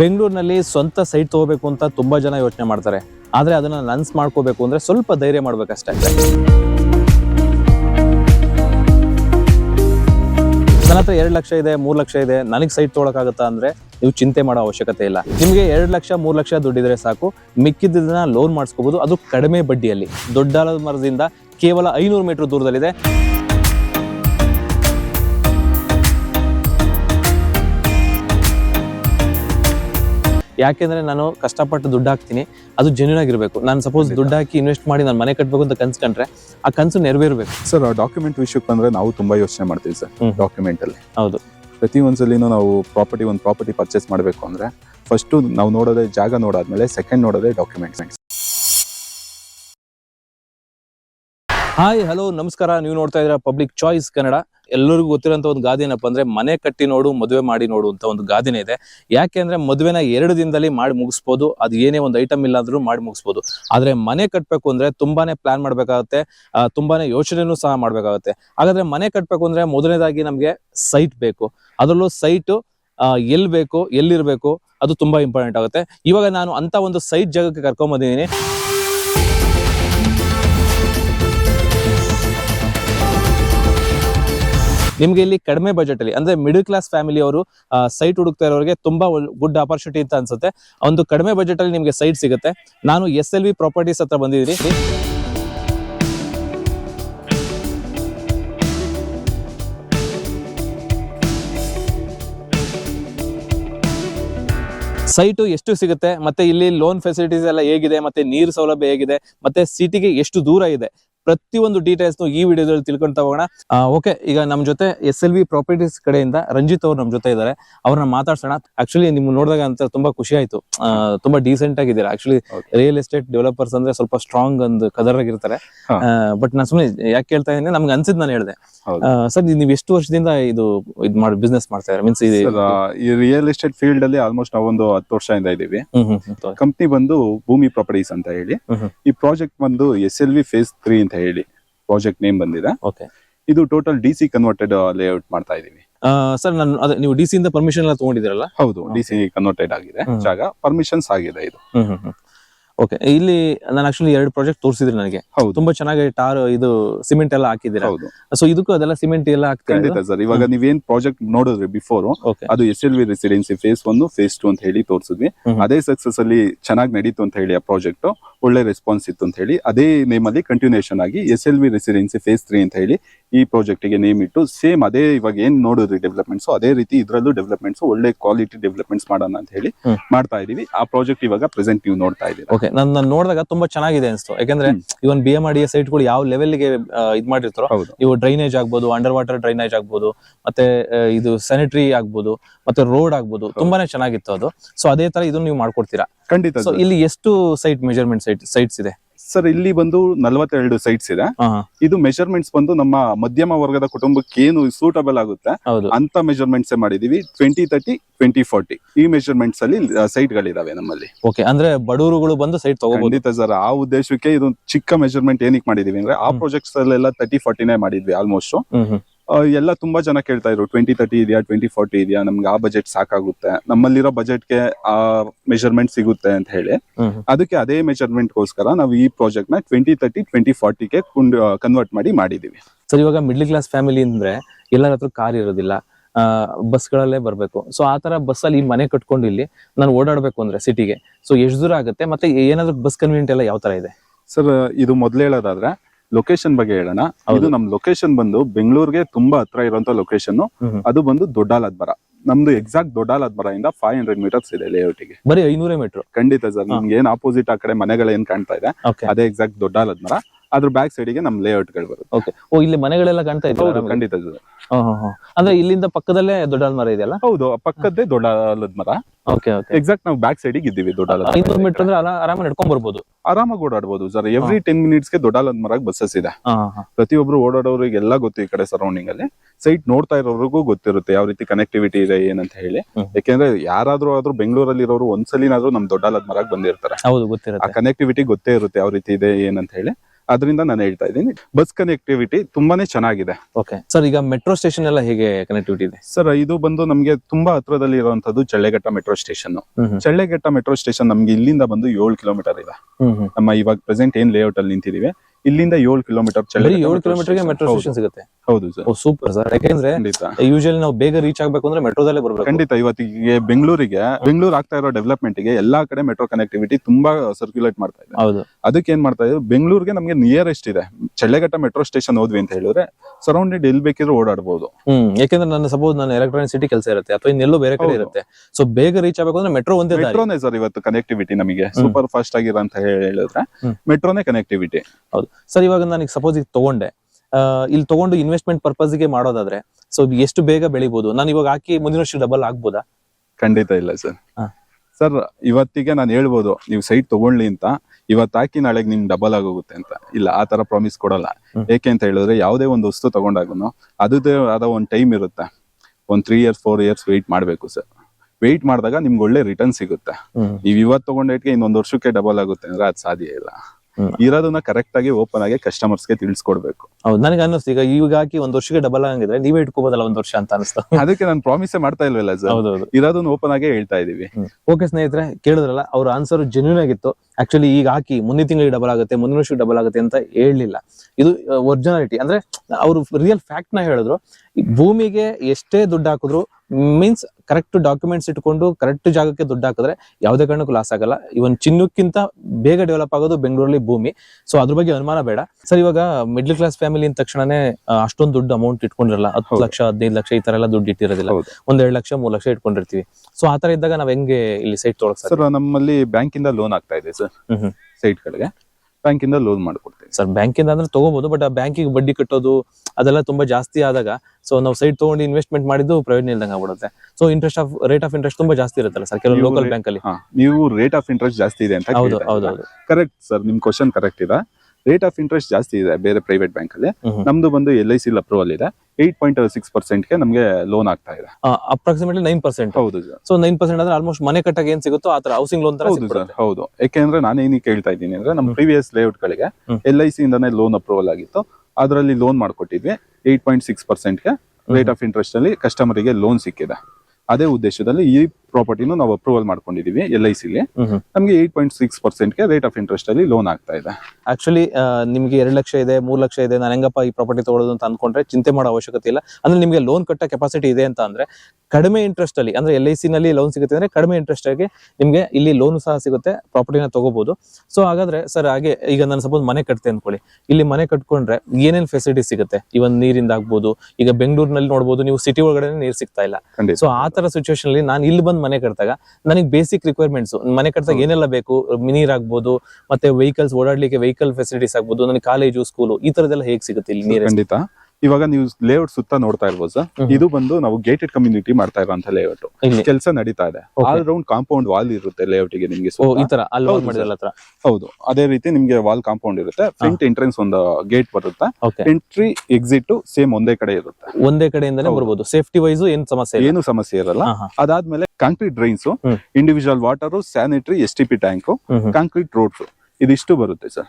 ಬೆಂಗಳೂರಿನಲ್ಲಿ ಸ್ವಂತ ಸೈಟ್ ತಗೋಬೇಕು ಅಂತ ತುಂಬಾ ಜನ ಯೋಚನೆ ಮಾಡ್ತಾರೆ. ಆದ್ರೆ ಅದನ್ನ ನನ್ಸ್ ಮಾಡ್ಕೋಬೇಕು ಅಂದ್ರೆ ಸ್ವಲ್ಪ ಧೈರ್ಯ ಮಾಡ್ಬೇಕಷ್ಟೇ. ನನ್ನ ಹತ್ರ ಎರಡು ಲಕ್ಷ ಇದೆ, ಮೂರು ಲಕ್ಷ ಇದೆ, ನನಗೆ ಸೈಟ್ ತೊಗೊಳಕ್ಕಾಗತ್ತಾ ಅಂದ್ರೆ ನೀವು ಚಿಂತೆ ಮಾಡೋ ಅವಶ್ಯಕತೆ ಇಲ್ಲ. ನಿಮಗೆ ಎರಡು ಲಕ್ಷ, ಮೂರು ಲಕ್ಷ ದುಡ್ಡಿದ್ರೆ ಸಾಕು. ಮಿಕ್ಕಿದ್ದನ್ನ ಲೋನ್ ಮಾಡಿಸ್ಕೋಬಹುದು ಅದು ಕಡಿಮೆ ಬಡ್ಡಿಯಲ್ಲಿ. ದೊಡ್ಡ ಮರದಿಂದ ಕೇವಲ ಐನೂರು ಮೀಟರ್ ದೂರದಲ್ಲಿದೆ. ಯಾಕೆಂದ್ರೆ ನಾನು ಕಷ್ಟಪಟ್ಟು ದುಡ್ಡು ಹಾಕ್ತೀನಿ ಅದು ಜೆನ್ಯೂನ್ ಆಗಿರಬೇಕು. ನಾನು ಸಪೋಸ್ ದುಡ್ಡು ಹಾಕಿ ಇನ್ವೆಸ್ಟ್ ಮಾಡಿ ನಾನು ಮನೆ ಕಟ್ಟಬೇಕು ಅಂತ ಕನ್ಸ್ಕೊಂಡ್ರೆ ಆ ಕನ್ಸು ನೆರವೇರ್ಬೇಕು. ಸರ್ ಡಾಕ್ಯುಮೆಂಟ್ ವಿಷಯಕ್ಕೆ ಬಂದ್ರೆ ನಾವು ತುಂಬಾ ಯೋಚನೆ ಮಾಡ್ತೀವಿ ಸರ್. ಡಾಕ್ಯುಮೆಂಟ್ ಅಲ್ಲಿ. ಹೌದು. ಪ್ರತಿ ಒಂದ್ಸಲಿ ನಾವು ಪ್ರಾಪರ್ಟಿ ಒಂದು ಪ್ರಾಪರ್ಟಿ ಪರ್ಚೇಸ್ ಮಾಡಬೇಕು ಅಂದ್ರೆ ಫಸ್ಟ್ ನಾವು ನೋಡೋದೇ ಜಾಗ ನೋಡಾದ್ಮೇಲೆ ಸೆಕೆಂಡ್ ನೋಡೋದೇ ಡಾಕ್ಯುಮೆಂಟ್ಸ್ ಹಾಯ್ ಹಲೋ ನಮಸ್ಕಾರ. ನೀವು ನೋಡ್ತಾ ಇದ್ದೀರಾ ಪಬ್ಲಿಕ್ ಚಾಯ್ಸ್ ಕನ್ನಡ ಎಲ್ಲರಿಗೂ ಗೊತ್ತಿರೋಂಥ ಒಂದು ಗಾದೆ ಏನಪ್ಪ ಅಂದ್ರೆ, ಮನೆ ಕಟ್ಟಿ ನೋಡು, ಮದುವೆ ಮಾಡಿ ನೋಡು ಅಂತ ಒಂದು ಗಾದೆನೇ ಇದೆ. ಯಾಕೆ ಅಂದ್ರೆ, ಮದುವೆನ ಎರಡು ದಿನದಲ್ಲಿ ಮಾಡಿ ಮುಗಿಸ್ಬೋದು. ಅದು ಏನೇ ಒಂದು ಐಟಮ್ ಇಲ್ಲ ಅಂದ್ರೂ ಮಾಡಿ ಮುಗಿಸ್ಬೋದು. ಆದ್ರೆ ಮನೆ ಕಟ್ಟಬೇಕು ಅಂದ್ರೆ ತುಂಬಾನೇ ಪ್ಲಾನ್ ಮಾಡಬೇಕಾಗುತ್ತೆ. ತುಂಬಾನೇ ಯೋಚನೆನೂ ಸಹ ಮಾಡ್ಬೇಕಾಗುತ್ತೆ. ಹಾಗಾದ್ರೆ ಮನೆ ಕಟ್ಟಬೇಕು ಅಂದ್ರೆ ಮೊದಲನೇದಾಗಿ ನಮ್ಗೆ ಸೈಟ್ ಬೇಕು. ಅದರಲ್ಲೂ ಸೈಟು ಎಲ್ಲಿ ಬೇಕು, ಎಲ್ಲಿರ್ಬೇಕು, ಅದು ತುಂಬಾ ಇಂಪಾರ್ಟೆಂಟ್ ಆಗುತ್ತೆ. ಇವಾಗ ನಾನು ಅಂತ ಒಂದು ಸೈಟ್ ಜಾಗಕ್ಕೆ ಕರ್ಕೊಂಡ್ ನಿಮ್ಗೆ ಇಲ್ಲಿ ಕಡಿಮೆ ಬಜೆಟ್ ಅಲ್ಲಿ, ಅಂದ್ರೆ ಮಿಡಲ್ ಕ್ಲಾಸ್ ಫ್ಯಾಮಿಲಿ ಅವರು ಸೈಟ್ ಹುಡುಕ್ತಾ ಇರೋರಿಗೆ ತುಂಬಾ ಗುಡ್ ಆಪರ್ಚುನಿಟಿ ಅಂತ ಅನ್ಸುತ್ತೆ. ಒಂದು ಕಡಿಮೆ ಬಜೆಟ್ ಅಲ್ಲಿ ನಿಮ್ಗೆ ಸೈಟ್ ಸಿಗುತ್ತೆ. ನಾನು ಎಸ್ ಎಲ್ ವಿ ಪ್ರಾಪರ್ಟೀಸ್ ಹತ್ರ ಬಂದಿದ್ದೀನಿ. ಸೈಟು ಎಷ್ಟು ಸಿಗುತ್ತೆ, ಮತ್ತೆ ಇಲ್ಲಿ ಲೋನ್ ಫೆಸಿಲಿಟೀಸ್ ಎಲ್ಲ ಹೇಗಿದೆ, ಮತ್ತೆ ನೀರು ಸೌಲಭ್ಯ ಹೇಗಿದೆ, ಮತ್ತೆ ಸಿಟಿಗೆ ಎಷ್ಟು ದೂರ ಇದೆ. ಪ್ರತಿಯೊಂದು ಡೀಟೇಲ್ಸ್ ಈ ವಿಡಿಯೋದಲ್ಲಿ ತಿಳ್ಕೊಂತ ಹೋಗೋಣ. ಓಕೆ ಈಗ ನಮ್ ಜೊತೆ ಎಸ್ ಎಲ್ ವಿ ಪ್ರಾಪರ್ಟೀಸ್ ಕಡೆಯಿಂದ ರಂಜಿತ್ ಅವರು ನಮ್ ಜೊತೆ ಇದ್ದಾರೆ. ಅವ್ರನ್ನ ಮಾತಾಡ್ಸೋಣ. ಆಕ್ಚುಲಿ ನಿಮ್ ನೋಡಿದಾಗ ಅಂತ ತುಂಬಾ ಖುಷಿ ಆಯ್ತು. ತುಂಬಾ ಡೀಸೆಂಟ್ ಆಗಿದ್ದೀರಾ. ಆಕ್ಚುಲಿ ರಿಯಲ್ ಎಸ್ಟೇಟ್ ಡೆವಲಪರ್ಸ್ ಅಂದ್ರೆ ಸ್ವಲ್ಪ ಸ್ಟ್ರಾಂಗ್ ಒಂದು ಕದರ್ ಆಗಿರ್ತಾರೆ. ಬಟ್ ನಾನು ಸುಮ್ಮನೆ ಯಾಕೆ ಕೇಳ್ತಾ ಇದ್ದೀನಿ ನಮ್ಗೆ ಅನ್ಸಿದ್ ನಾನು ಹೇಳಿದೆ. ಸರ್ ನೀವು ಎಷ್ಟು ವರ್ಷದಿಂದ ಇದು ಇದು ಮಾಡಿ ಬಿಸ್ನೆಸ್ ಮಾಡ್ತಾ ಇದ್ದಾರೆ? ಮೀನ್ಸ್ ಈ ರಿಯಲ್ ಎಸ್ಟೇಟ್ ಫೀಲ್ಡ್ ಅಲ್ಲಿ ಆಲ್ಮೋಸ್ಟ್ ನಾವೊಂದು ಹತ್ತು ವರ್ಷದಿಂದ ಇದ್ದೀವಿ. ಕಂಪ್ನಿ ಬಂದು ಭೂಮಿ ಪ್ರಾಪರ್ಟೀಸ್ ಅಂತ ಹೇಳಿ. ಈ ಪ್ರಾಜೆಕ್ಟ್ ಬಂದು S L V phase three ಅಂತ ಹೇಳಿ ಪ್ರಾಜೆಕ್ಟ್ ನೇಮ್ ಬಂದಿದೆ. ಓಕೆ ಇದು total D C converted layout ಮಾಡ್ತಾ ಇದೀವಿ ಸರ್ ನಾನು ಅದೇ ನೀವು ಡಿ ಸಿ ಇಂದ ಪರ್ಮಿಷನ್ ಎಲ್ಲ ತಗೊಂಡಿದ್ದೀರಲ್ಲ? ಹೌದು ಡಿ ಸಿ ಕನ್ವರ್ಟೆಡ್ ಆಗಿದೆ. ಜಾಗ ಪರ್ಮಿಷನ್ಸ್ ಆಗಿದೆ ಇದು. ಓಕೆ ಇಲ್ಲಿ ನಾನು ಆಕ್ಚುಲಿ ಎರಡು ಪ್ರಾಜೆಕ್ಟ್ ತೋರಿಸಿದ್ರಿ ನನಗೆ. ಹೌದು. ತುಂಬಾ ಚೆನ್ನಾಗಿ ಟಾರ್ ಇದು ಸಿಮೆಂಟ್ ಎಲ್ಲ ಹಾಕಿದ್ದೀರಾ? ಹೌದು. ಸೊ ಇದಕ್ಕೂ ಅದೆಲ್ಲ ಸಿಮೆಂಟ್ ಎಲ್ಲ ಹಾಕ್ತಾರೆ ಖಂಡಿತ ಸರ್. ಇವಾಗ ನೀವೇನ್ ಪ್ರಾಜೆಕ್ಟ್ ನೋಡಿದ್ರಿ ಬಿಫೋರ್ ಅದು S L V residency phase ಒಂದು ಫೇಸ್ ಟು ಅಂತ ಹೇಳಿ ತೋರಿಸಿದ್ವಿ. ಅದೇ ಸಕ್ಸಸ್ ಅಲ್ಲಿ ಚೆನ್ನಾಗಿ ನಡೀತು ಅಂತ ಹೇಳಿ ಆ ಪ್ರಾಜೆಕ್ಟ್ ಒಳ್ಳೆ ರೆಸ್ಪಾನ್ಸ್ ಇತ್ತು ಅಂತ ಹೇಳಿ ಅದೇ ನೇಮ್ ಅಲ್ಲಿ ಕಂಟಿನ್ಯೂಷನ್ ಆಗಿ S L V residency phase three ಅಂತ ಹೇಳಿ ಈ ಪ್ರಾಜೆಕ್ಟ್ಗೆ ನೇಮ್ ಇಟ್ಟು ಸೇಮ್ ಅದೇ ಇವಾಗ ಏನ್ ನೋಡಿದ್ರಿ ಡೆವಲಪ್ಮೆಂಟ್ಸ್ ಅದೇ ರೀತಿ ಇದರಲ್ಲೂ ಡೆವಲಪ್ಮೆಂಟ್ಸ್ ಒಳ್ಳೆ ಕ್ವಾಲಿಟಿ ಡೆವಲಪ್ಮೆಂಟ್ಸ್ ಮಾಡೋಣ ಅಂತ ಹೇಳಿ ಮಾಡ್ತಾ ಇದೀವಿ. ಆ ಪ್ರಾಜೆಕ್ಟ್ ಇವಾಗ ಪ್ರೆಸೆಂಟ್ ನೀವು ನೋಡ್ತಾ ಇದೀವಿ ಓಕೆ ನಾನು ನೋಡಿದಾಗ ತುಂಬಾ ಚೆನ್ನಾಗಿದೆ ಅನಿಸ್ತು. ಯಾಕಂದ್ರೆ. ಇವನ್ ಬಿ ಎಂ ಆರ್ ಸೈಟ್ಗಳು ಯಾವ ಲೆವೆಲ್ಗೆ ಇದು ಮಾಡಿರ್ತಾರೋ ಹೌದು. ಇವು ಡ್ರೈನೇಜ್ ಆಗ್ಬೋದು ಅಂಡರ್ ವಾಟರ್ ಡ್ರೈನೇಜ್ ಆಗ್ಬೋದು ಮತ್ತೆ ಇದು ಸ್ಯಾನಿಟರಿ ಆಗ್ಬೋದು ಮತ್ತೆ ರೋಡ್ ಆಗ್ಬೋದು ತುಂಬಾನೇ ಚೆನ್ನಾಗಿತ್ತು ಅದು. ಸೊ ಅದೇ ತರ ಇದನ್ನ ನೀವು ಮಾಡ್ಕೊಡ್ತೀರಾ? ಖಂಡಿತ ಸೊ ಇಲ್ಲಿ ಎಷ್ಟು ಸೈಟ್ ಮೆಜರ್ಮೆಂಟ್ ಸೈಟ್ ಸೈಟ್ಸ್ ಇದೆ? ಸರ್ ಇಲ್ಲಿ ಬಂದು ನಲವತ್ತೆರಡು ಸೈಟ್ಸ್ ಇದೆ. ಇದು ಮೆಷರ್ಮೆಂಟ್ಸ್ ಬಂದು ನಮ್ಮ ಮಧ್ಯಮ ವರ್ಗದ ಕುಟುಂಬಕ್ಕೆ ಏನು ಸೂಟಬಲ್ ಆಗುತ್ತೆ ಅಂತ ಮೆಜರ್ಮೆಂಟ್ಸ್ ಮಾಡಿದೀವಿ. ಟ್ವೆಂಟಿ ತರ್ಟಿ ಟ್ವೆಂಟಿ ಫಾರ್ಟಿ ಈ ಮೆಷರ್ಮೆಂಟ್ಸ್ ಅಲ್ಲಿ ಸೈಟ್ ಗಳಿದಾವೆ ನಮ್ಮಲ್ಲಿ. ಓಕೆ ಅಂದ್ರೆ ಬಡವರುಗಳು ಬಂದು ಸೈಟ್ ತಗೋಬಹುದು ಸರ್ ಆ ಉದ್ದೇಶಕ್ಕೆ ಇದು ಚಿಕ್ಕ ಮೆಜರ್ಮೆಂಟ್ ಏನಕ್ಕೆ ಮಾಡಿದೀವಿ ಅಂದ್ರೆ ಆ. ಪ್ರಾಜೆಕ್ಟ್ಸ್ ಅಲ್ಲೆಲ್ಲ ತರ್ಟಿ ಫೋರ್ಟಿನೇ ಮಾಡಿದ್ವಿ ಆಲ್ಮೋಸ್ಟ್ ಎಲ್ಲ ತುಂಬಾ ಜನ ಕೇಳ್ತಾ ಇದ್ರು ಟ್ವೆಂಟಿ ತರ್ಟಿ ಇದೆಯಾ ಟ್ವೆಂಟಿ ಫಾರ್ಟಿ ಇದೆಯಾ ನಮ್ಗೆ ಆ ಬಜೆಟ್ ಸಾಕಾಗುತ್ತೆ ನಮ್ಮಲ್ಲಿರೋ ಬಜೆಟ್ಗೆ ಆ ಮೆಜರ್ಮೆಂಟ್ ಸಿಗುತ್ತೆ ಅಂತ ಹೇಳಿ. ಅದಕ್ಕೆ ಅದೇ ಮೆಜರ್ಮೆಂಟ್ ಗೋಸ್ಕರ ನಾವು ಈ ಪ್ರಾಜೆಕ್ಟ್ನ ಟ್ವೆಂಟಿ ತರ್ಟಿ ಟ್ವೆಂಟಿ ಫಾರ್ಟಿಗೆ ಕನ್ವರ್ಟ್ ಮಾಡಿ ಮಾಡಿದೀವಿ. ಸರ್ ಇವಾಗ ಮಿಡ್ಲ್ ಕ್ಲಾಸ್ ಫ್ಯಾಮಿಲಿ ಅಂದ್ರೆ ಎಲ್ಲರ ಹತ್ರ ಕಾರ್ ಇರೋದಿಲ್ಲ ಆ ಬಸ್ಗಳಲ್ಲೇ ಬರ್ಬೇಕು. ಸೊ ಆ ತರ ಬಸ್ ಅಲ್ಲಿ ಈ ಮನೆ ಕಟ್ಕೊಂಡು ಇಲ್ಲಿ ನಾನು ಓಡಾಡ್ಬೇಕು ಅಂದ್ರೆ ಸಿಟಿಗೆ ಸೊ ಎಷ್ಟು ದೂರ ಆಗುತ್ತೆ ಮತ್ತೆ ಏನಾದ್ರು ಬಸ್ ಕನ್ವೀನಿಯಂಟ್ ಎಲ್ಲ ಯಾವ ತರ ಇದೆ? ಸರ್ ಇದು ಮೊದ್ಲು ಹೇಳೋದಾದ್ರೆ ಲೊಕೇಶನ್ ಬಗ್ಗೆ ಹೇಳೋಣ. ಇದು ನಮ್ ಲೊಕೇಶನ್ ಬಂದು ಬೆಂಗಳೂರಿಗೆ ತುಂಬಾ ಹತ್ರ ಇರುವಂತ ಲೊಕೇಶನ್ ಅದು ಬಂದು ದೊಡ್ಡಾಲದ್ಬರ. ನಮ್ದು ಎಕ್ಸಾಕ್ಟ್ ದೊಡ್ಡಾಲದ್ಬರ ಇಂದ ಫೈವ್ ಹಂಡ್ರೆಡ್ ಮೀಟರ್ಸ್ ಇದೆ ಲೇಔಟಿಗೆ ಬರೀ ಐನೂರೇ ಮೀಟರ್ ಖಂಡಿತ ಸರ್. ನಿಮ್ಗೆ ಏನ್ ಆಪೋಸಿಟ್ ಆ ಕಡೆ ಮನೆಗಳು ಏನ್ ಕಾಣ್ತಾ ಇದೆ. ಅದೇ ಎಕ್ಸಾಕ್ಟ್ ದೊಡ್ಡಾಲದ್ಮರ ಅದ್ರ ಬ್ಯಾಕ್ ಸೈಡ್ಗೆ ನಮ್ ಲೇಔಟ್ಗಳು ಬರುತ್ತೆ. ಓಕೆ ಓ ಇಲ್ಲಿ ಮನೆಗಳೆಲ್ಲ ಕಾಣ್ತಾ ಹೌದು ಇದ್ದಾರೆ ಖಂಡಿತ sir. ಅಂದ್ರೆ ಇಲ್ಲಿಂದ ಪಕ್ಕದಲ್ಲೇ ದೊಡ್ಡ ಮರ ಇದೆಯಲ್ಲ? ಹೌದು ಪಕ್ಕದ್ದೇ ದೊಡ್ಡಾಲದ ಮರ. ಓಕೆ ಓಕೆ ಎಕ್ಸಾಕ್ಟ್ ನಾವು ಬ್ಯಾಕ್ ಸೈಡ್ ಇದ್ದೀವಿ ದೊಡ್ಡಾಲದ ಐನೂರು ಮೀಟರ್ ಅಂದ್ರೆ ಆರಾ- ಆರಾಮಾಗಿ ನಡ್ಕೊಂಡ್ ಬರ್ಬೋದು? ಆರಾಮಾಗಿ ಓಡಾಡಬಹುದು ಸರ್. ಎವ್ರಿ ಟೆನ್ ಮಿನಿಟ್ಸ್ಗೆ ದೊಡ್ಡಾಲದ ಮರ ಬಸ್ಸಸ್ ಇದೆ. ಹಾ ಹಾ ಪ್ರತಿಯೊಬ್ರು ಓಡಾಡೋರಿಗೆ ಎಲ್ಲ ಗೊತ್ತು ಈ ಕಡೆ ಸರೌಂಡಿಂಗ್ ಅಲ್ಲಿ. ಸೈಟ್ ನೋಡ್ತಾ ಇರೋರಿಗೂ ಗೊತ್ತಿರುತ್ತೆ ಯಾವ ರೀತಿ ಕನೆಕ್ಟಿವಿಟಿ ಇದೆ ಏನಂತ ಹೇಳಿ. ಹ್ಮ್. ಯಾಕೆಂದ್ರೆ ಯಾರಾದ್ರೂ ಆದ್ರೂ ಬೆಂಗಳೂರಲ್ಲಿ ಇರೋರು ಒಂದ್ಸಲಿನಾದ್ರೂ ನಮ್ ದೊಡ್ಡಲದ ಮರಕ್ ಬಂದಿರ್ತಾರೆ. ಹೌದು ಆ ಗೊತ್ತಿರುತ್ತೆ ಕನೆಕ್ಟಿವಿಟಿ ಗೊತ್ತೇ ಇರುತ್ತೆ ಯಾವ ರೀತಿ ಇದೆ ಏನಂತ ಹೇಳಿ. ಅದರಿಂದ ನಾನು ಹೇಳ್ತಾ ಇದ್ದೀನಿ. ಬಸ್ ಕನೆಕ್ಟಿವಿಟಿ ತುಂಬಾನೇ ಚೆನ್ನಾಗಿದೆ. ಓಕೆ ಸರ್ ಈಗ ಮೆಟ್ರೋ ಸ್ಟೇಷನ್ ಎಲ್ಲ ಹೇಗೆ ಕನೆಕ್ಟಿವಿಟಿ ಇದೆ? ಸರ್ ಇದು ಬಂದು ನಮಗೆ ತುಂಬಾ ಹತ್ರದಲ್ಲಿ ಇರುವಂತದ್ದು Challaghatta metro station. Challaghatta metro station ನಮ್ಗೆ ಇಲ್ಲಿಂದ ಬಂದು ಏಳು ಕಿಲೋಮೀಟರ್ ಇದೆ. ನಮ್ಮ ಇವಾಗ ಪ್ರೆಸೆಂಟ್ ಏನ್ ಲೇಔಟ್ ಅಲ್ಲಿ ನಿಂತಿದೀವಿ ಇಲ್ಲಿಂದ ಏಳು ಕಿಲೋಮೀಟರ್ ಏಳು ಕಿಲೋಮೀಟರ್ ಮೆಟ್ರೋ ಸ್ಟೇಷನ್ ಸಿಗುತ್ತೆ? ಹೌದು ಸರ್ ಸೂಪರ್ ಸರ್ ಯಾಕೆಂದ್ರೆ ಯೂಶಲಿ ನಾವು ಬೇಗ ರೀಚ್ ಆಗಬೇಕು ಅಂದ್ರೆ ಮೆಟ್ರೋದಲ್ಲೇ ಬರಬೇಕು. ಖಂಡಿತ ಇವತ್ತಿಗೆ ಬೆಂಗಳೂರಿಗೆ ಬೆಂಗಳೂರು ಆಗ್ತಾ ಇರೋ ಡೆವಲಪ್ಮೆಂಟ್ಗೆ ಎಲ್ಲಾ ಕಡೆ ಮೆಟ್ರೋ ಕನೆಕ್ಟಿವಿಟಿ ತುಂಬಾ ಸರ್ಕ್ಯುಲೇಟ್ ಮಾಡ್ತಾ ಇದೆ. ಹೌದು. ಅದಕ್ಕೆ ಏನ್ ಮಾಡ್ತಾ ಇದ್ರು ಬೆಂಗಳೂರಿಗೆ ನಮಗೆ ನಿಯರೆಸ್ಟ್ ಇದೆ. ಚಳ್ಳೆಘಟ್ಟ ಮೆಟ್ರೋ ಸ್ಟೇಷನ್ ಹೋದ್ವಿ ಅಂತ ಹೇಳಿದ್ರೆ ಸರೌಂಡೆಡ್ ಎಲ್ಲಿ ಬೇಕಿದ್ರು ಓಡಾಡಬಹುದು ಹ್ಮ್ ಯಾಕೆಂದ್ರೆ ನನ್ನ ಸಪೋಸ್ ನಾನು ಎಲೆಕ್ಟ್ರಾನಿಕ್ ಸಿಟಿ ಕೆಲಸ ಇರುತ್ತೆ ಅಥವಾ ಇನ್ನೆಲ್ಲೋ ಬೇರೆ ಕಡೆ ಇರುತ್ತೆ. ಸೊ ಬೇಗ ರೀಚ್ ಆಗಬೇಕು ಅಂದ್ರೆ ಮೆಟ್ರೋ ಒಂದೇ ಮೆಟ್ರೋನೇ ಸರ್ ಇವತ್ತು ಕನೆಕ್ಟಿವಿಟಿ ನಮಗೆ. ಸೂಪರ್ ಫಾಸ್ಟ್ ಆಗಿರೋ ಅಂತ ಹೇಳಿದ್ರೆ. ಮೆಟ್ರೋನೇ ಕನೆಕ್ಟಿವಿಟಿ ಹೌದು. ಸರ್ ಇವಾಗ ನನಗೆ ಸಪೋಸ್ ಈಗ ತಗೊಂಡೆ. ಇಲ್ಲಿ ತಗೊಂಡು ಇನ್ವೆಸ್ಟ್ಮೆಂಟ್ ಪರ್ಪಸ್ಗೆ ಮಾಡೋದಾದ್ರೆ ಸೊ ಎಷ್ಟು ಬೇಗ ಬೆಳಿಬಹುದು ನಾನು ಇವಾಗ ಹಾಕಿ ಮುಂದಿನ ವರ್ಷ ಡಬಲ್ ಆಗ್ಬೋದಾ? ಖಂಡಿತ ಇಲ್ಲ ಸರ್ ಸರ್ ಇವತ್ತಿಗೆ ನಾನು ಹೇಳ್ಬೋದು ನೀವು ಸೈಟ್ ತಗೊಳ್ಳಿ ಅಂತ. ಇವತ್ತು ಹಾಕಿ ನಾಳೆಗೆ ನಿಮ್ ಡಬಲ್ ಆಗೋಗುತ್ತೆ ಅಂತ. ಇಲ್ಲ ಆ ತರ ಪ್ರಾಮಿಸ್ ಕೊಡಲ್ಲ. ಏಕೆ ಅಂತ ಹೇಳಿದ್ರೆ ಯಾವುದೇ ಒಂದು ವಸ್ತು ತಗೊಂಡಾಗೂ ಅದೇ ಆದ ಒಂದು ಟೈಮ್ ಇರುತ್ತೆ. ಒಂದು three years four years wait ಮಾಡ್ಬೇಕು ಸರ್ ವೆಯ್ಟ್ ಮಾಡಿದಾಗ ನಿಮ್ಗೆ ಒಳ್ಳೆ ರಿಟರ್ನ್ ಸಿಗುತ್ತೆ. ನೀವು ಇವತ್ತು ತಗೊಂಡೈಟ್ಗೆ ಇನ್ನೊಂದು ವರ್ಷಕ್ಕೆ ಡಬಲ್ ಆಗುತ್ತೆ ಅಂದ್ರೆ ಅದು ಸಾಧ್ಯ ಇಲ್ಲ. ಇರೋದನ್ನ ಕರೆಕ್ಟ್ ಆಗಿ ಓಪನ್ ಆಗಿ ಕಸ್ಟಮರ್ಸ್ಗೆ ತಿಳಿಸ್ಕೊಡ್ಬೇಕು. ಹೌದು ನನಗೆ ಅನ್ನಿಸ್ತು ಈಗ ಈಗ ಹಾಕಿ ಒಂದ್ ವರ್ಷಕ್ಕೆ ಡಬಲ್ ಆಗಿದ್ರೆ ನೀವೇ ಇಟ್ಕೋಬೋದಲ್ಲ ಒಂದ್ ವರ್ಷ ಅಂತ ಅನಿಸ್ತು ಅದಕ್ಕೆ ನಾನು ಪ್ರಾಮಿಸೇ ಮಾಡ್ತಾ ಇಲ್ವಲ್ಲ ಸರ್ ಹೌದೌದು. ಇರೋದನ್ನ ಓಪನ್ ಆಗೇ ಹೇಳ್ತಾ ಇದೀವಿ. ಓಕೆ ಸ್ನೇಹಿತರೆ ಕೇಳಿದ್ರಲ್ಲ ಅವ್ರ ಆನ್ಸರ್ ಜೆನ್ಯೂನ್ ಆಗಿತ್ತು. ಆಕ್ಚುಲಿ ಈಗ ಹಾಕಿ ಮುಂದಿನ ತಿಂಗಳಿಗೆ ಡಬಲ್ ಆಗುತ್ತೆ ಮುಂದಿನ ವರ್ಷಕ್ಕೆ ಡಬಲ್ ಆಗುತ್ತೆ ಅಂತ ಹೇಳಲಿಲ್ಲ. ಇದು ಒರಿಜಿನಾಲಿಟಿ ಅಂದ್ರೆ ಅವರು ರಿಯಲ್ ಫ್ಯಾಕ್ಟ್ನ ಹೇಳಿದ್ರು. ಈ ಭೂಮಿಗೆ ಎಷ್ಟೇ ದುಡ್ಡು ಹಾಕಿದ್ರು ಮೀನ್ಸ್ ಕರೆಕ್ಟ್ ಡಾಕ್ಯುಮೆಂಟ್ಸ್ ಇಟ್ಕೊಂಡು ಕರೆಕ್ಟ್ ಜಾಗಕ್ಕೆ ದುಡ್ಡು ಹಾಕಿದ್ರೆ ಯಾವುದೇ ಕಾರಣಕ್ಕೂ ಲಾಸ್ ಆಗಲ್ಲ. ಇವನ್ ಚಿನ್ನಕ್ಕಿಂತ ಬೇಗ ಡೆವಲಪ್ ಆಗೋದು ಬೆಂಗಳೂರಲ್ಲಿ ಭೂಮಿ. ಸೊ ಅದ್ರ ಬಗ್ಗೆ ಅನುಮಾನ ಬೇಡ. ಸರ್ ಇವಾಗ ಮಿಡ್ಲ್ ಕ್ಲಾಸ್ ಫ್ಯಾಮಿಲಿ ಅಂದ ತಕ್ಷಣನೇ ಅಷ್ಟೊಂದು ದುಡ್ಡು ಅಮೌಂಟ್ ಇಟ್ಕೊಂಡಿರಲ್ಲ. ಹತ್ತು. ಲಕ್ಷ ಹದಿನೈದು ಲಕ್ಷ ಈ ತರ ಎಲ್ಲ ದುಡ್ಡು ಇಟ್ಟಿರೋದಿಲ್ಲ. ಒಂದ್ ಎರಡು ಲಕ್ಷ ಮೂರು ಲಕ್ಷ ಇಟ್ಕೊಂಡಿರ್ತೀವಿ. ಸೊ ಆತರ ತರ ಇದ್ದಾಗ ನಾವ್ ಹೆಂಗೆ ಇಲ್ಲಿ ಸೈಟ್ ತೊಳಕ್ ಸರ್ ನಮ್ಮಲ್ಲಿ ಬ್ಯಾಂಕ್ ಇಂದ ಲೋನ್ ಆಗ್ತಾ ಇದೆ ಸರ್ ಸೈಟ್ ಗಳಿಗೆ. ಬ್ಯಾಂಕ್ ಇಂದ ಲೋನ್ ಮಾಡ್ಕೊಡ್ತೀವಿ. ಸರ್ ಬ್ಯಾಂಕಿಂದ ಅಂದ್ರೆ ತಗೋಬಹುದು ಬಟ್ ಆ ಬ್ಯಾಂಕಿಗೆ ಬಡ್ಡಿ ಕಟ್ಟೋದು ಅದೆಲ್ಲ ತುಂಬಾ ಜಾಸ್ತಿ ಆದಾಗ ಸೊ ನಾವು ಸೈಟ್ ತಗೊಂಡು ಇನ್ವೆಸ್ಟ್ಮೆಂಟ್ ಮಾಡಿದ್ದು ಪ್ರೈವೇಟ್ ಇಲ್ದಂಗೆ ಆಗ್ಬಿಡುತ್ತೆ. So interest of rate of interest ತುಂಬಾ ಜಾಸ್ತಿ ಇರುತ್ತಲ್ಲ ಸರ್ ಕೆಲವು ಲೋಕಲ್ ಬ್ಯಾಂಕ್ ಅಲ್ಲಿ? ನೀವು ರೇಟ್ ಆಫ್ ಇಂಟ್ರೆಸ್ಟ್ ಜಾಸ್ತಿ ಇದೆ ಅಂತ ಹೌದು ಹೌದು ಕರೆಕ್ಟ್ ಸರ್ ನಿಮ್ ಕ್ವಶನ್ ಕರೆಕ್ಟ್ ಇದೆ. ರೇಟ್ ಆಫ್ ಇಂಟ್ರೆಸ್ಟ್ ಜಾಸ್ತಿ ಇದೆ ಬೇರೆ ಪ್ರೈವೇಟ್ ಬ್ಯಾಂಕ್ ಅಲ್ಲಿ. ನಮ್ದು ಬಂದು ಎಲ್ ಐ ಸಿ ಅಪ್ರೂವಲ್ ಇದೆ. ಏಟ್ ಪಾಯಿಂಟ್ ಸಿಕ್ಸ್ ಪರ್ಸೆಂಟ್ಗೆ ನಮಗೆ ಲೋನ್ ಆಗ್ತಾ ಇದೆ. ಅಪ್ರಾಕ್ಸಿಮೇಟ್ಲಿ ನೈನ್ ಪರ್ಸೆಂಟ್ ಹೌದು ಸೊ ನೈನ್ ಪರ್ಸೆಂಟ್ ಅಂದ್ರೆ ಆಲ್ಮೋಸ್ಟ್ ಮನೆ ಕಟ್ಟಾಗ ಏನ್ ಸಿಗುತ್ತೋ ಆ ತರ ಹೌಸಿಂಗ್ ಲೋನ್ ತರ ಹೌದು ಯಾಕೆಂದ್ರೆ ನಾನು ಕೇಳ್ತಾ ಇದ್ದೀನಿ ಅಂದ್ರೆ ನಮ್ಮ. ಪ್ರೀವಿಯಸ್ ಲೇಔಟ್ ಗಳಿಗೆ. ಎಲ್ ಐ ಸಿ ಇಂದಾನೆ ಲೋನ್ ಅಪ್ರೂವಲ್ ಆಗಿತ್ತು. ಅದರಲ್ಲಿ ಲೋನ್ ಮಾಡ್ಕೊಟ್ಟಿದ್ವಿ. ಏಟ್ ಪಾಯಿಂಟ್ ಸಿಕ್ಸ್ ಪರ್ಸೆಂಟ್ಗೆ ರೇಟ್ ಆಫ್ ಇಂಟ್ರೆಸ್ಟ್ ಅಲ್ಲಿ ಕಸ್ಟಮರಿಗೆ ಲೋನ್ ಸಿಕ್ಕಿದೆ. ಅದೇ ಉದ್ದೇಶದಲ್ಲಿ ಈ ಪ್ರಾಪರ್ಟಿನೂ ನಾವು ಅಪ್ರೂವಲ್ ಮಾಡ್ಕೊಂಡಿದೀವಿ ಎಲ್ ಐ ಸಿಲಿ ನಮಗೆ ಏಟ್ ಪಾಯಿಂಟ್ ಸಿಕ್ಸ್ ಪರ್ಸೆಂಟ್ಗೆ ರೇಟ್ ಆಫ್ ಇಂಟ್ರೆಸ್ಟ್ ಅಲ್ಲಿ ಲೋನ್ ಆಗ್ತಾ ಇದೆ. ಆಕ್ಚುಲಿ ನಿಮ್ಗೆ ಎರಡು ಲಕ್ಷ ಇದೆ ಮೂರ್ ಲಕ್ಷ ಇದೆ ನಾನು ಹೆಂಗಪ್ಪ ಈ ಪ್ರಾಪರ್ಟಿ ತಗೊಳ್ಳೋದು ಅಂತ ಅನ್ಕೊಂಡ್ರೆ ಚಿಂತೆ ಮಾಡೋ ಅವಶ್ಯಕತೆ ಇಲ್ಲ. ಅಂದ್ರೆ ನಿಮ್ಗೆ ಲೋನ್ ಕಟ್ಟೋ ಕೆಪಾಸಿಟಿ ಇದೆ ಅಂತ ಅಂದ್ರೆ ಕಡಿಮೆ ಇಂಟ್ರೆಸ್ಟ್ ಅಲ್ಲಿ ಅಂದ್ರೆ ಎಲ್ ಐ ಸಿ ನಲ್ಲಿ ಲೋನ್ ಸಿಗುತ್ತೆ ಅಂದ್ರೆ ಕಡಿಮೆ ಇಂಟ್ರೆಸ್ಟ್ ಆಗಿ ನಿಮ್ಗೆ ಇಲ್ಲಿ ಲೋನ್ ಸಹ ಸಿಗುತ್ತೆ ಪ್ರಾಪರ್ಟಿನ ತಗೋಬಹುದು ಸೊ ಹಾಗಾದ್ರೆ ಸರ್ ಹಾಗೆ ಈಗ ನಾನು ಸಪೋಸ್ ಮನೆ ಕಟ್ತೆ ಅನ್ಕೊಳ್ಳಿ. ಇಲ್ಲಿ ಮನೆ ಕಟ್ಕೊಂಡ್ರೆ ಏನೇನ್ ಫೆಸಿಲಿಟಿ ಸಿಗುತ್ತೆ? ಇವನ್ ನೀರಿಂದ ಆಗ್ಬೋದು ಈಗ ಬೆಂಗಳೂರಿನಲ್ಲಿ ನೋಡಬಹುದು ನೀವು ಸಿಟಿ ಒಳಗಡೆ ನೀರ್ ಸಿಗ್ತಾ ಇಲ್ಲ. ಸೊ ಆ ತರ ಸಿಚುವೇಶನ್ ಅಲ್ಲಿ ನಾನು ಇಲ್ಲಿ ಬಂದು ಮನೆ ಕಟ್ಟಿದಾಗ ನನಗೆ ಬೇಸಿಕ್ ರಿಕ್ವೈರ್ಮೆಂಟ್ಸ್ ಮನೆ ಕಟ್ಟಿದಾಗ ಏನೆಲ್ಲ ಬೇಕು? ನೀರ್ ಆಗ್ಬೋದು ಮತ್ತೆ ವೆಹಿಕಲ್ಸ್ ಓಡಾಡ್ಲಿಕ್ಕೆ ವೆಹಿಕಲ್ ಫೆಸಿಲಿಟೀಸ್ ಆಗ್ಬೋದು ನನಗೆ ಕಾಲೇಜು ಸ್ಕೂಲು ಈ ತರದೆಲ್ಲ ಹೇಗೆ ಸಿಗುತ್ತೆ ಇಲ್ಲಿ ನೀರ್ ಖಂಡಿತ. ಇವಾಗ ನೀವು ಲೇಔಟ್ ಸುತ್ತ ನೋಡ್ತಾ ಇರ್ಬೋದು ಸರ್ ಇದು ಬಂದು ನಾವು ಗೇಟೆಡ್ ಕಮ್ಯುನಿಟಿ ಮಾಡ್ತಾ ಇರುವಂತ ಲೇಔಟ್ ಕೆಲಸ ನಡೀತಾ ಇದೆ. ಆಲ್ ರೌಂಡ್ ಕಾಂಪೌಂಡ್ ವಾಲ್ ಇರುತ್ತೆ ಲೇಔಟ್ಗೆ ನಿಮ್ಗೆ ಓ ಈ ತರ. ಅಲ್ಲಿ ಹೌದು ಅದೇ ರೀತಿ ನಿಮ್ಗೆ ವಾಲ್ ಕಾಂಪೌಂಡ್ ಇರುತ್ತೆ. ಫ್ರಂಟ್ ಎಂಟ್ರೆನ್ಸ್ ಒಂದು ಗೇಟ್ ಬರುತ್ತೆ. ಎಂಟ್ರಿ ಎಕ್ಸಿಟ್ ಸೇಮ್ ಒಂದೇ ಕಡೆ ಇರುತ್ತೆ. ಒಂದೇ ಕಡೆಯಿಂದನೇ ಬರಬಹುದು ಬರ್ಬೋದು. ಸೇಫ್ಟಿ ವೈಸ್ ಏನ್ ಸಮಸ್ಯೆ ಏನು ಸಮಸ್ಯೆ ಇರಲ್ಲ. ಅದಾದ್ಮೇಲೆ concrete drains individual water sanitary S T P tank. Concrete roads ಇದಿಷ್ಟು ಬರುತ್ತೆ ಸರ್